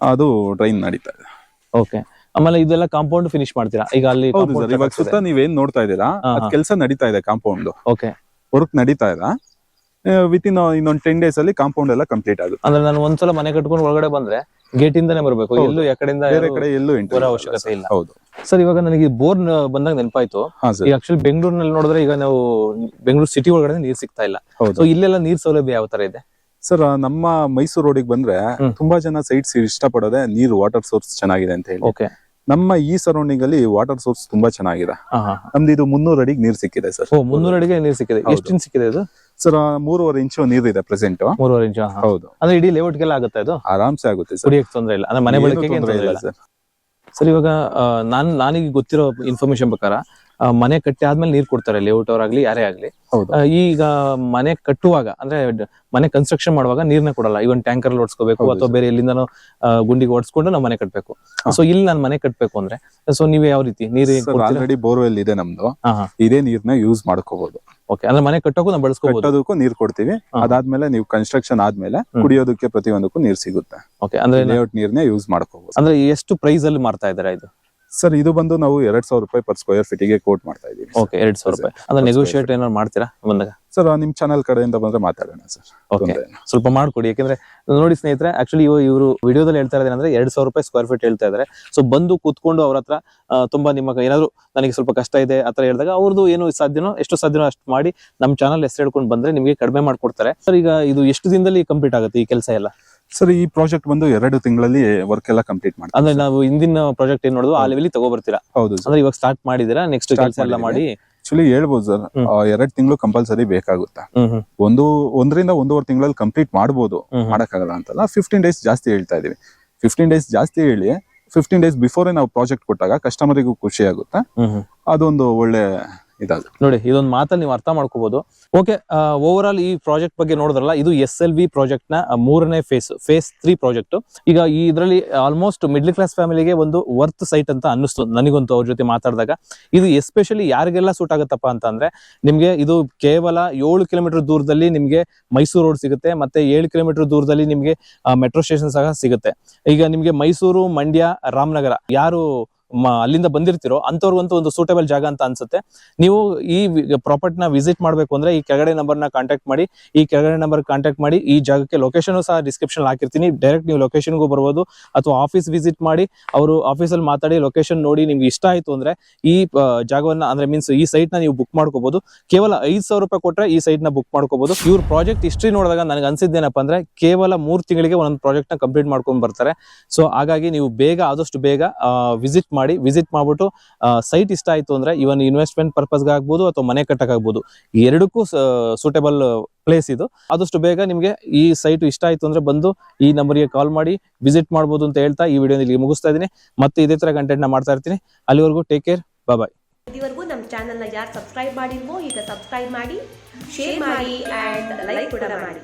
ಅದು ಡ್ರೈನ್ ನಡೀತಾ ಇದೆ. ಓಕೆ ಆಮೇಲೆ ಇದೆಲ್ಲ ಕಾಂಪೌಂಡ್ ಫಿನಿಶ್ ಮಾಡ್ತೀರಾ? ಈಗ ಅಲ್ಲಿ ಹೌದು ಸರ್ ಇವಾಗ ಸುತ್ತ ನೀವೇನ್ ನೋಡ್ತಾ ಇದ್ದೀರಾ? ಕೆಲಸ ನಡೀತಾ ಇದೆ ಕಾಂಪೌಂಡ್ ಓಕೆ ವರ್ಕ್ ನಡೀತಾ ಇದೆ. ವಿತ್ ಇನ್ ಇನ್ನೊಂದು ಟೆನ್ ಡೇಸ್ ಅಲ್ಲಿ ಕಾಂಪೌಂಡ್ ಎಲ್ಲ ಕಂಪ್ಲೀಟ್ ಆಗುತ್ತೆ. ಅಂದ್ರೆ ನಾನು ಒಂದ್ಸಲ ಮನೆ ಕಟ್ಕೊಂಡು ಒಳಗಡೆ ಬಂದ್ರೆ ಗೇಟ್ ಇಂದಾನೆ ಬರಬೇಕು. ಎಲ್ಲೂ ಯಾಕಡೆಯಿಂದ ಬೇರೆ ಕಡೆ ಎಲ್ಲೂ ಎಂಟ್ರಿ ಬರೋ ಅವಶ್ಯಕತೆ ಇಲ್ಲ. ಹೌದು. ಸರ್ ಇವಾಗ ನನಗೆ ಬೋರ್ ಬಂದಾಗ ನೆನಪಾಯ್ತು. ಈಗ ಆಕ್ಚುಲಿ ಬೆಂಗಳೂರಿನಲ್ಲಿ ನೋಡಿದ್ರೆ ಈಗ ನಾವು ಬೆಂಗಳೂರು ಸಿಟಿ ಒಳಗಡೆ ನೀರ್ ಸಿಗ್ತಾ ಇಲ್ಲ. ಸೊ ಇಲ್ಲೆಲ್ಲ ನೀರ್ ಸೌಲಭ್ಯ ಯಾವ ತರ ಇದೆ? ಸರ್ ನಮ್ಮ ಮೈಸೂರು ರೋಡಿಗೆ ಬಂದ್ರೆ ತುಂಬಾ ಜನ ಸೈಟ್ಸ್ ಇಷ್ಟಪಡೋದೇ ನೀರು ವಾಟರ್ ಸೋರ್ಸ್ ಚೆನ್ನಾಗಿದೆ ಅಂತ ಹೇಳಿ. ಓಕೆ ನಮ್ಮ ಈ ಸರೌಂಡಿಂಗ್ ಅಲ್ಲಿ ವಾಟರ್ ಸೋರ್ಸ್ ತುಂಬಾ ಚೆನ್ನಾಗಿದೆ. ನಮ್ದು ಇದು ಮುನ್ನೂರು ಅಡಿಗೆ ನೀರ್ ಸಿಕ್ಕಿದೆ ಸರ್. ಮುನ್ನೂರು ಅಡಿಗೆ ನೀರ್ ಸಿಕ್ಕಿದೆ. ಎಷ್ಟು ಸಿಕ್ಕಿದೆ ಇದು? ಸರ್ ಮೂರುವರೆ ಇಂಚು ನೀರಿದೆ ಪ್ರೆಸೆಂಟ್. ಮೂರುವರೆ ಇಂಚು ಹೌದು. ಅಂದ್ರೆ ಇಡೀ ಲೇಔಟ್ಗೆಲ್ಲ ಆಗುತ್ತೆ ಅದು ಆರಾಮ್ಸೆ ಆಗುತ್ತೆ ಸರ್. ಕುಡಿಯಕ್ಕೆ ತೊಂದ್ರೆ ಇಲ್ಲ. ಅಂದ್ರೆ ಮನೆ ಬಳಕೆಗೆ ತೊಂದ್ರೆ ಇಲ್ಲ ಸರ್. ಸರ್ ಇವಾಗ ನಾನು ನಾನ್ ನನಗೆ ಗೊತ್ತಿರೋ ಇನ್ಫಾರ್ಮೇಶನ್ ಪ್ರಕಾರ ಮನೆ ಕಟ್ಟಿ ಆದ್ಮೇಲೆ ನೀರ್ ಕೊಡ್ತಾರೆ ಲೇಔಟ್ ಅವ್ರಾಗ್ಲಿ ಯಾರೇ ಆಗ್ಲಿ. ಈಗ ಮನೆ ಕಟ್ಟುವಾಗ ಅಂದ್ರೆ ಮನೆ ಕನ್ಸ್ಟ್ರಕ್ಷನ್ ಮಾಡುವಾಗ ನೀರ್ನ ಕೊಡಲ್ಲ. ಇವನ್ ಟ್ಯಾಂಕರ್ ಓಡಿಸ್ಕೋಬೇಕು ಅಥವಾ ಬೇರೆ ಎಲ್ಲಿಂದ ಗುಂಡಿಗೆ ಓಡಿಸ್ಕೊಂಡು ನಾವು ಮನೆ ಕಟ್ಬೇಕು. ಹಾ. ಸೊ ಇಲ್ಲಿ ನಾನು ಮನೆ ಕಟ್ಬೇಕು ಅಂದ್ರೆ ಸೊ ನೀವು ಯಾವ ರೀತಿ? ನೀರು ಆಲ್ರೆಡಿ ಬೋರ್ವೆಲ್ ಇದೆ ನಮ್ದು. ಇದೇ ನೀರ್ನ ಯೂಸ್ ಮಾಡ್ಕೋಬಹುದು ಓಕೆ ಅಂದ್ರೆ ಮನೆ ಕಟ್ಟೋಕು ನಾವು ಬಳಸ್ಕೋಬಹುದು ಕಟ್ಟೋದಕ್ಕೂ ನೀರ್ ಕೊಡ್ತೀವಿ. ಅದಾದ್ಮೇಲೆ ನೀವು ಕನ್ಸ್ಟ್ರಕ್ಷನ್ ಆದ್ಮೇಲೆ. ಕುಡಿಯೋದಕ್ಕೆ ಪ್ರತಿಯೊಂದಕ್ಕೂ ನೀರ್ ಸಿಗುತ್ತೆ. ಓಕೆ ಅಂದ್ರೆ ಲೇಔಟ್ ನೀರ್ನೇ ಯೂಸ್ ಮಾಡ್ಕೋಬಹುದು ಅಂದ್ರೆ ಎಷ್ಟು ಪ್ರೈಸ್ ಅಲ್ಲಿ ಮಾಡ್ತಾ ಇದಾರೆ ಇದು? ಸರ್ ಇದು ಬಂದು ನಾವು ಎರಡ್ ಸಾವಿರ ರೂಪಾಯಿ ಪರ್ ಸ್ಕ್ವೇರ್ ಫೀಟಿಗೆ ಕೋಟ್ ಮಾಡ್ತಾ ಇದೀವಿ ಓಕೆ ಎರಡ್ ಸಾವಿರ ರೂಪಾಯಿ. ಅಂದ್ರೆ ನೆಗೋಷಿಯೇಟ್ ಏನಾದ್ರು ಮಾಡ್ತೀರಾ ಬಂದಾಗ? ಸರ್ ನಿಮ್ ಚಾನಲ್ ಕಡೆಯಿಂದ ಬಂದ್ರೆ ಮಾತಾಡೋಣ ಸರ್ ಓಕೆ ಸ್ವಲ್ಪ ಮಾಡ್ಕೊಡಿ ಯಾಕಂದ್ರೆ ನೋಡಿ ಸ್ನೇಹಿತರೆ ಆಕ್ಚುಲಿ ಇವರು ವಿಡಿಯೋದಲ್ಲಿ ಹೇಳ್ತಾ ಇದ್ದಾರೆ ಅಂದ್ರೆ ಎರಡ್ ಸಾವಿರ ರೂಪಾಯಿ ಸ್ಕ್ವೇರ್ ಫೀಟ್ ಹೇಳ್ತಾ ಇದ್ದಾರೆ ಸೊ ಬಂದು ಕೂತ್ಕೊಂಡು ಅವ್ರ ಹತ್ರ ತುಂಬಾ ನಿಮ್ಮ ಏನಾದ್ರು ನನಗೆ ಸ್ವಲ್ಪ ಕಷ್ಟ ಇದೆ ಆತರ ತರ ಹೇಳಿದಾಗ ಅವ್ರದ್ದು ಏನು ಸಾಧ್ಯನೋ ಎಷ್ಟು ಸಾಧ್ಯನೋ ಅಷ್ಟು ಮಾಡಿ ನಮ್ಮ ಚಾನಲ್ ಹೆಸರು ಹೇಳ್ಕೊಂಡು ಬಂದ್ರೆ ನಿಮಗೆ ಕಡಿಮೆ ಮಾಡ್ಕೊಡ್ತಾರೆ. ಸರ್ ಈಗ ಇದು ಎಷ್ಟು ದಿನದಲ್ಲಿ ಕಂಪ್ಲೀಟ್ ಆಗುತ್ತೆ ಈ ಕೆಲಸ ಎಲ್ಲ? ಸರ್ ಈ ಪ್ರಾಜೆಕ್ಟ್ ಬಂದು ಎರಡು ತಿಂಗಳಲ್ಲಿ ವರ್ಕ್ ಎಲ್ಲ ಕಂಪ್ಲೀಟ್ ಮಾಡಿ ಅಂದ್ರೆ ನಾವು ಹಿಂದಿನ ಪ್ರಾಜೆಕ್ಟ್ ಏನ್ ನೋಡುದು ಆ ಲೆವೆಲ್ ತಗೋಬರ್ತೀರಾ? ಹೌದು. ಸರ್ ಅಂದ್ರೆ ಇವಾಗ ಸ್ಟಾರ್ಟ್ ಮಾಡಿದಿರಾ ನೆಕ್ಸ್ಟ್ ಕೆಲಸ ಎಲ್ಲ ಮಾಡಿ? ಆಕ್ಚುಲಿ ಹೇಳ್ಬೋದು ಸರ್. ಎರಡ್ ತಿಂಗಳು ಕಂಪಲ್ಸರಿ ಬೇಕಾಗುತ್ತೆ? ಒಂದು ಒಂದರಿಂದ ಒಂದೂವರೆ ತಿಂಗಳಲ್ಲಿ ಕಂಪ್ಲೀಟ್ ಮಾಡ್ಬೋದು. ಮಾಡಕ್ಕಾಗಲ್ಲ ಅಂತಲ್ಲ ಫಿಫ್ಟೀನ್ ಡೇಸ್ ಜಾಸ್ತಿ ಹೇಳ್ತಾ ಇದೀವಿ. ಫಿಫ್ಟೀನ್ ಡೇಸ್ ಜಾಸ್ತಿ ಹೇಳಿ ಫಿಫ್ಟೀನ್ ಡೇಸ್ ಬಿಫೋರ್ ನಾವು ಪ್ರಾಜೆಕ್ಟ್ ಕೊಟ್ಟಾಗ ಕಸ್ಟಮರಿಗೂ ಖುಷಿ ಆಗುತ್ತೆ? ಅದೊಂದು ಒಳ್ಳೆ ನೋಡಿ, ಇದೊಂದು ಮಾತಲ್ಲಿ ನೀವು ಅರ್ಥ ಮಾಡ್ಕೋಬಹುದು ಓಕೆ ಓವರ್ ಆಲ್ ಈ ಪ್ರಾಜೆಕ್ಟ್ ಬಗ್ಗೆ ನೋಡಿದ್ರಲ್ಲ, ಇದು ಎಸ್ ಎಲ್ ವಿ ಪ್ರಾಜೆಕ್ಟ್ನ ಮೂರನೇ ಫೇಸ್ ಫೇಸ್ ತ್ರೀ ಪ್ರಾಜೆಕ್ಟ್ ಈಗ ಈ ಇದರಲ್ಲಿ ಆಲ್ಮೋಸ್ಟ್ ಮಿಡ್ಲ್ ಕ್ಲಾಸ್ ಫ್ಯಾಮಿಲಿಗೆ ಒಂದು ವರ್ತ್ ಸೈಟ್ ಅಂತ ಅನ್ನಿಸ್ತು, ನನಗಂತೂ ಅವ್ರ ಜೊತೆ ಮಾತಾಡಿದಾಗ. ಇದು ಎಸ್ಪೆಷಲಿ ಯಾರಿಗೆಲ್ಲ ಸೂಟ್ ಆಗುತ್ತಪ್ಪ ಅಂತ ಅಂದ್ರೆ ನಿಮ್ಗೆ ಇದು ಕೇವಲ ಏಳು ಕಿಲೋಮೀಟರ್ ದೂರದಲ್ಲಿ ನಿಮ್ಗೆ ಮೈಸೂರು ರೋಡ್ ಸಿಗುತ್ತೆ, ಮತ್ತೆ ಏಳು ಕಿಲೋಮೀಟರ್ ದೂರದಲ್ಲಿ ನಿಮ್ಗೆ ಮೆಟ್ರೋ ಸ್ಟೇಷನ್ ಸಹ ಸಿಗುತ್ತೆ. ಈಗ ನಿಮ್ಗೆ ಮೈಸೂರು, ಮಂಡ್ಯ, ರಾಮನಗರ, ಯಾರು ಅಲ್ಲಿಂದ ಬಂದಿರ್ತಿರೋ ಅಂತವ್ರಿಗಂತೂ ಒಂದು ಸೂಟಬಲ್ ಜಾಗ ಅಂತ ಅನ್ಸುತ್ತೆ. ನೀವು ಈ ಪ್ರಾಪರ್ಟಿನ ವಿಸಿಟ್ ಮಾಡಬೇಕು ಅಂದ್ರೆ ಈ ಕೆಳಗಡೆ ನಂಬರ್ನ ಕಾಂಟ್ಯಾಕ್ಟ್ ಮಾಡಿ, ಈ ಕೆಳಗಡೆ ನಂಬರ್ ಕಾಂಟ್ಯಾಕ್ಟ್ ಮಾಡಿ, ಈ ಜಾಗಕ್ಕೆ ಲೊಕೇಶನ್ ಸಹ ಡಿಸ್ಕ್ರಿಪ್ಷನ್ ಹಾಕಿರ್ತೀನಿ. ಡೈರೆಕ್ಟ್ ನೀವು ಲೊಕೇಶನ್ಗೂ ಬರ್ಬೋದು, ಅಥವಾ ಆಫೀಸ್ ವಿಸಿಟ್ ಮಾಡಿ, ಅವರು ಆಫೀಸಲ್ಲಿ ಮಾತಾಡಿ ಲೊಕೇಶನ್ ನೋಡಿ ನಿಮ್ಗೆ ಇಷ್ಟ ಆಯ್ತು ಅಂದ್ರೆ ಈ ಜಾಗವನ್ನ, ಅಂದ್ರೆ ಮೀನ್ಸ್ ಈ ಸೈಟ್ನ ನೀವು ಬುಕ್ ಮಾಡ್ಕೋಬಹುದು ಕೇವಲ ಐದ್ ಸಾವಿರ ರೂಪಾಯಿ ಕೊಟ್ರೆ ಈ ಸೈಟ್ನ ಬುಕ್ ಮಾಡ್ಕೋಬಹುದು ಇವ್ರ ಪ್ರಾಜೆಕ್ಟ್ ಹಿಸ್ಟ್ರಿ ನೋಡಿದಾಗ ನನಗೆ ಅನ್ಸಿದ್ದೇನಪ್ಪ ಅಂದ್ರೆ ಕೇವಲ ಮೂರ್ ತಿಂಗಳಿಗೆ ಒಂದೊಂದು ಪ್ರಾಜೆಕ್ಟ್ನ ಕಂಪ್ಲೀಟ್ ಮಾಡ್ಕೊಂಡ್ ಬರ್ತಾರೆ. ಸೊ ಹಾಗಾಗಿ ನೀವು ಬೇಗ, ಆದಷ್ಟು ಬೇಗ ವಿಸಿಟ್ ಮಾಡಿ ವಿಸಿಟ್ ಮಾಡ್ಬಿಟ್ಟು ಸೈಟ್ ಇಷ್ಟ ಆಯ್ತು ಅಂದ್ರೆ ಇವನ್ ಇನ್ವೆಸ್ಟ್ಮೆಂಟ್ ಪರ್ಪಸ್ಗೆ ಆಗ್ಬೋದು ಅಥವಾ ಮನೆ ಕಟ್ಟಕ್ಕಾಗ್ಬೋದು ಎರಡಕ್ಕೂ ಸೂಟೇಬಲ್ ಪ್ಲೇಸ್ ಇದು. ಆದಷ್ಟು ಬೇಗ ನಿಮಗೆ ಈ ಸೈಟ್ ಇಷ್ಟ ಆಯ್ತು ಅಂದ್ರೆ ಬಂದು ಈ ನಂಬರ್ಗೆ ಕಾಲ್ ಮಾಡಿ ವಿಸಿಟ್ ಮಾಡ್ಬೋದು ಅಂತ ಹೇಳ್ತಾ ಈ ವಿಡಿಯೋ ಇಲ್ಲಿ ಮುಗಿಸ್ತಾ ಇದ್ದೀನಿ. ಮತ್ತೆ ಇದೇ ತರ ಕಂಟೆಂಟ್ನ ಮಾಡ್ತಾ ಇರ್ತೀನಿ. ಅಲ್ಲಿವರೆಗೂ ಟೇಕ್ ಕೇರ್ ಬಾಯ್ ಇದುವರೆಗೂ ನಮ್ಮ ಚಾನಲ್ನ ಯಾರು ಸಬ್ಸ್ಕ್ರೈಬ್ ಮಾಡಿಲ್ವೋ, ಈಗ ಸಬ್ಸ್ಕ್ರೈಬ್ ಮಾಡಿ ಶೇರ್ ಮಾಡಿ ಆ್ಯಂಡ್ ಲೈಕ್ ಕೂಡ ಮಾಡಿ.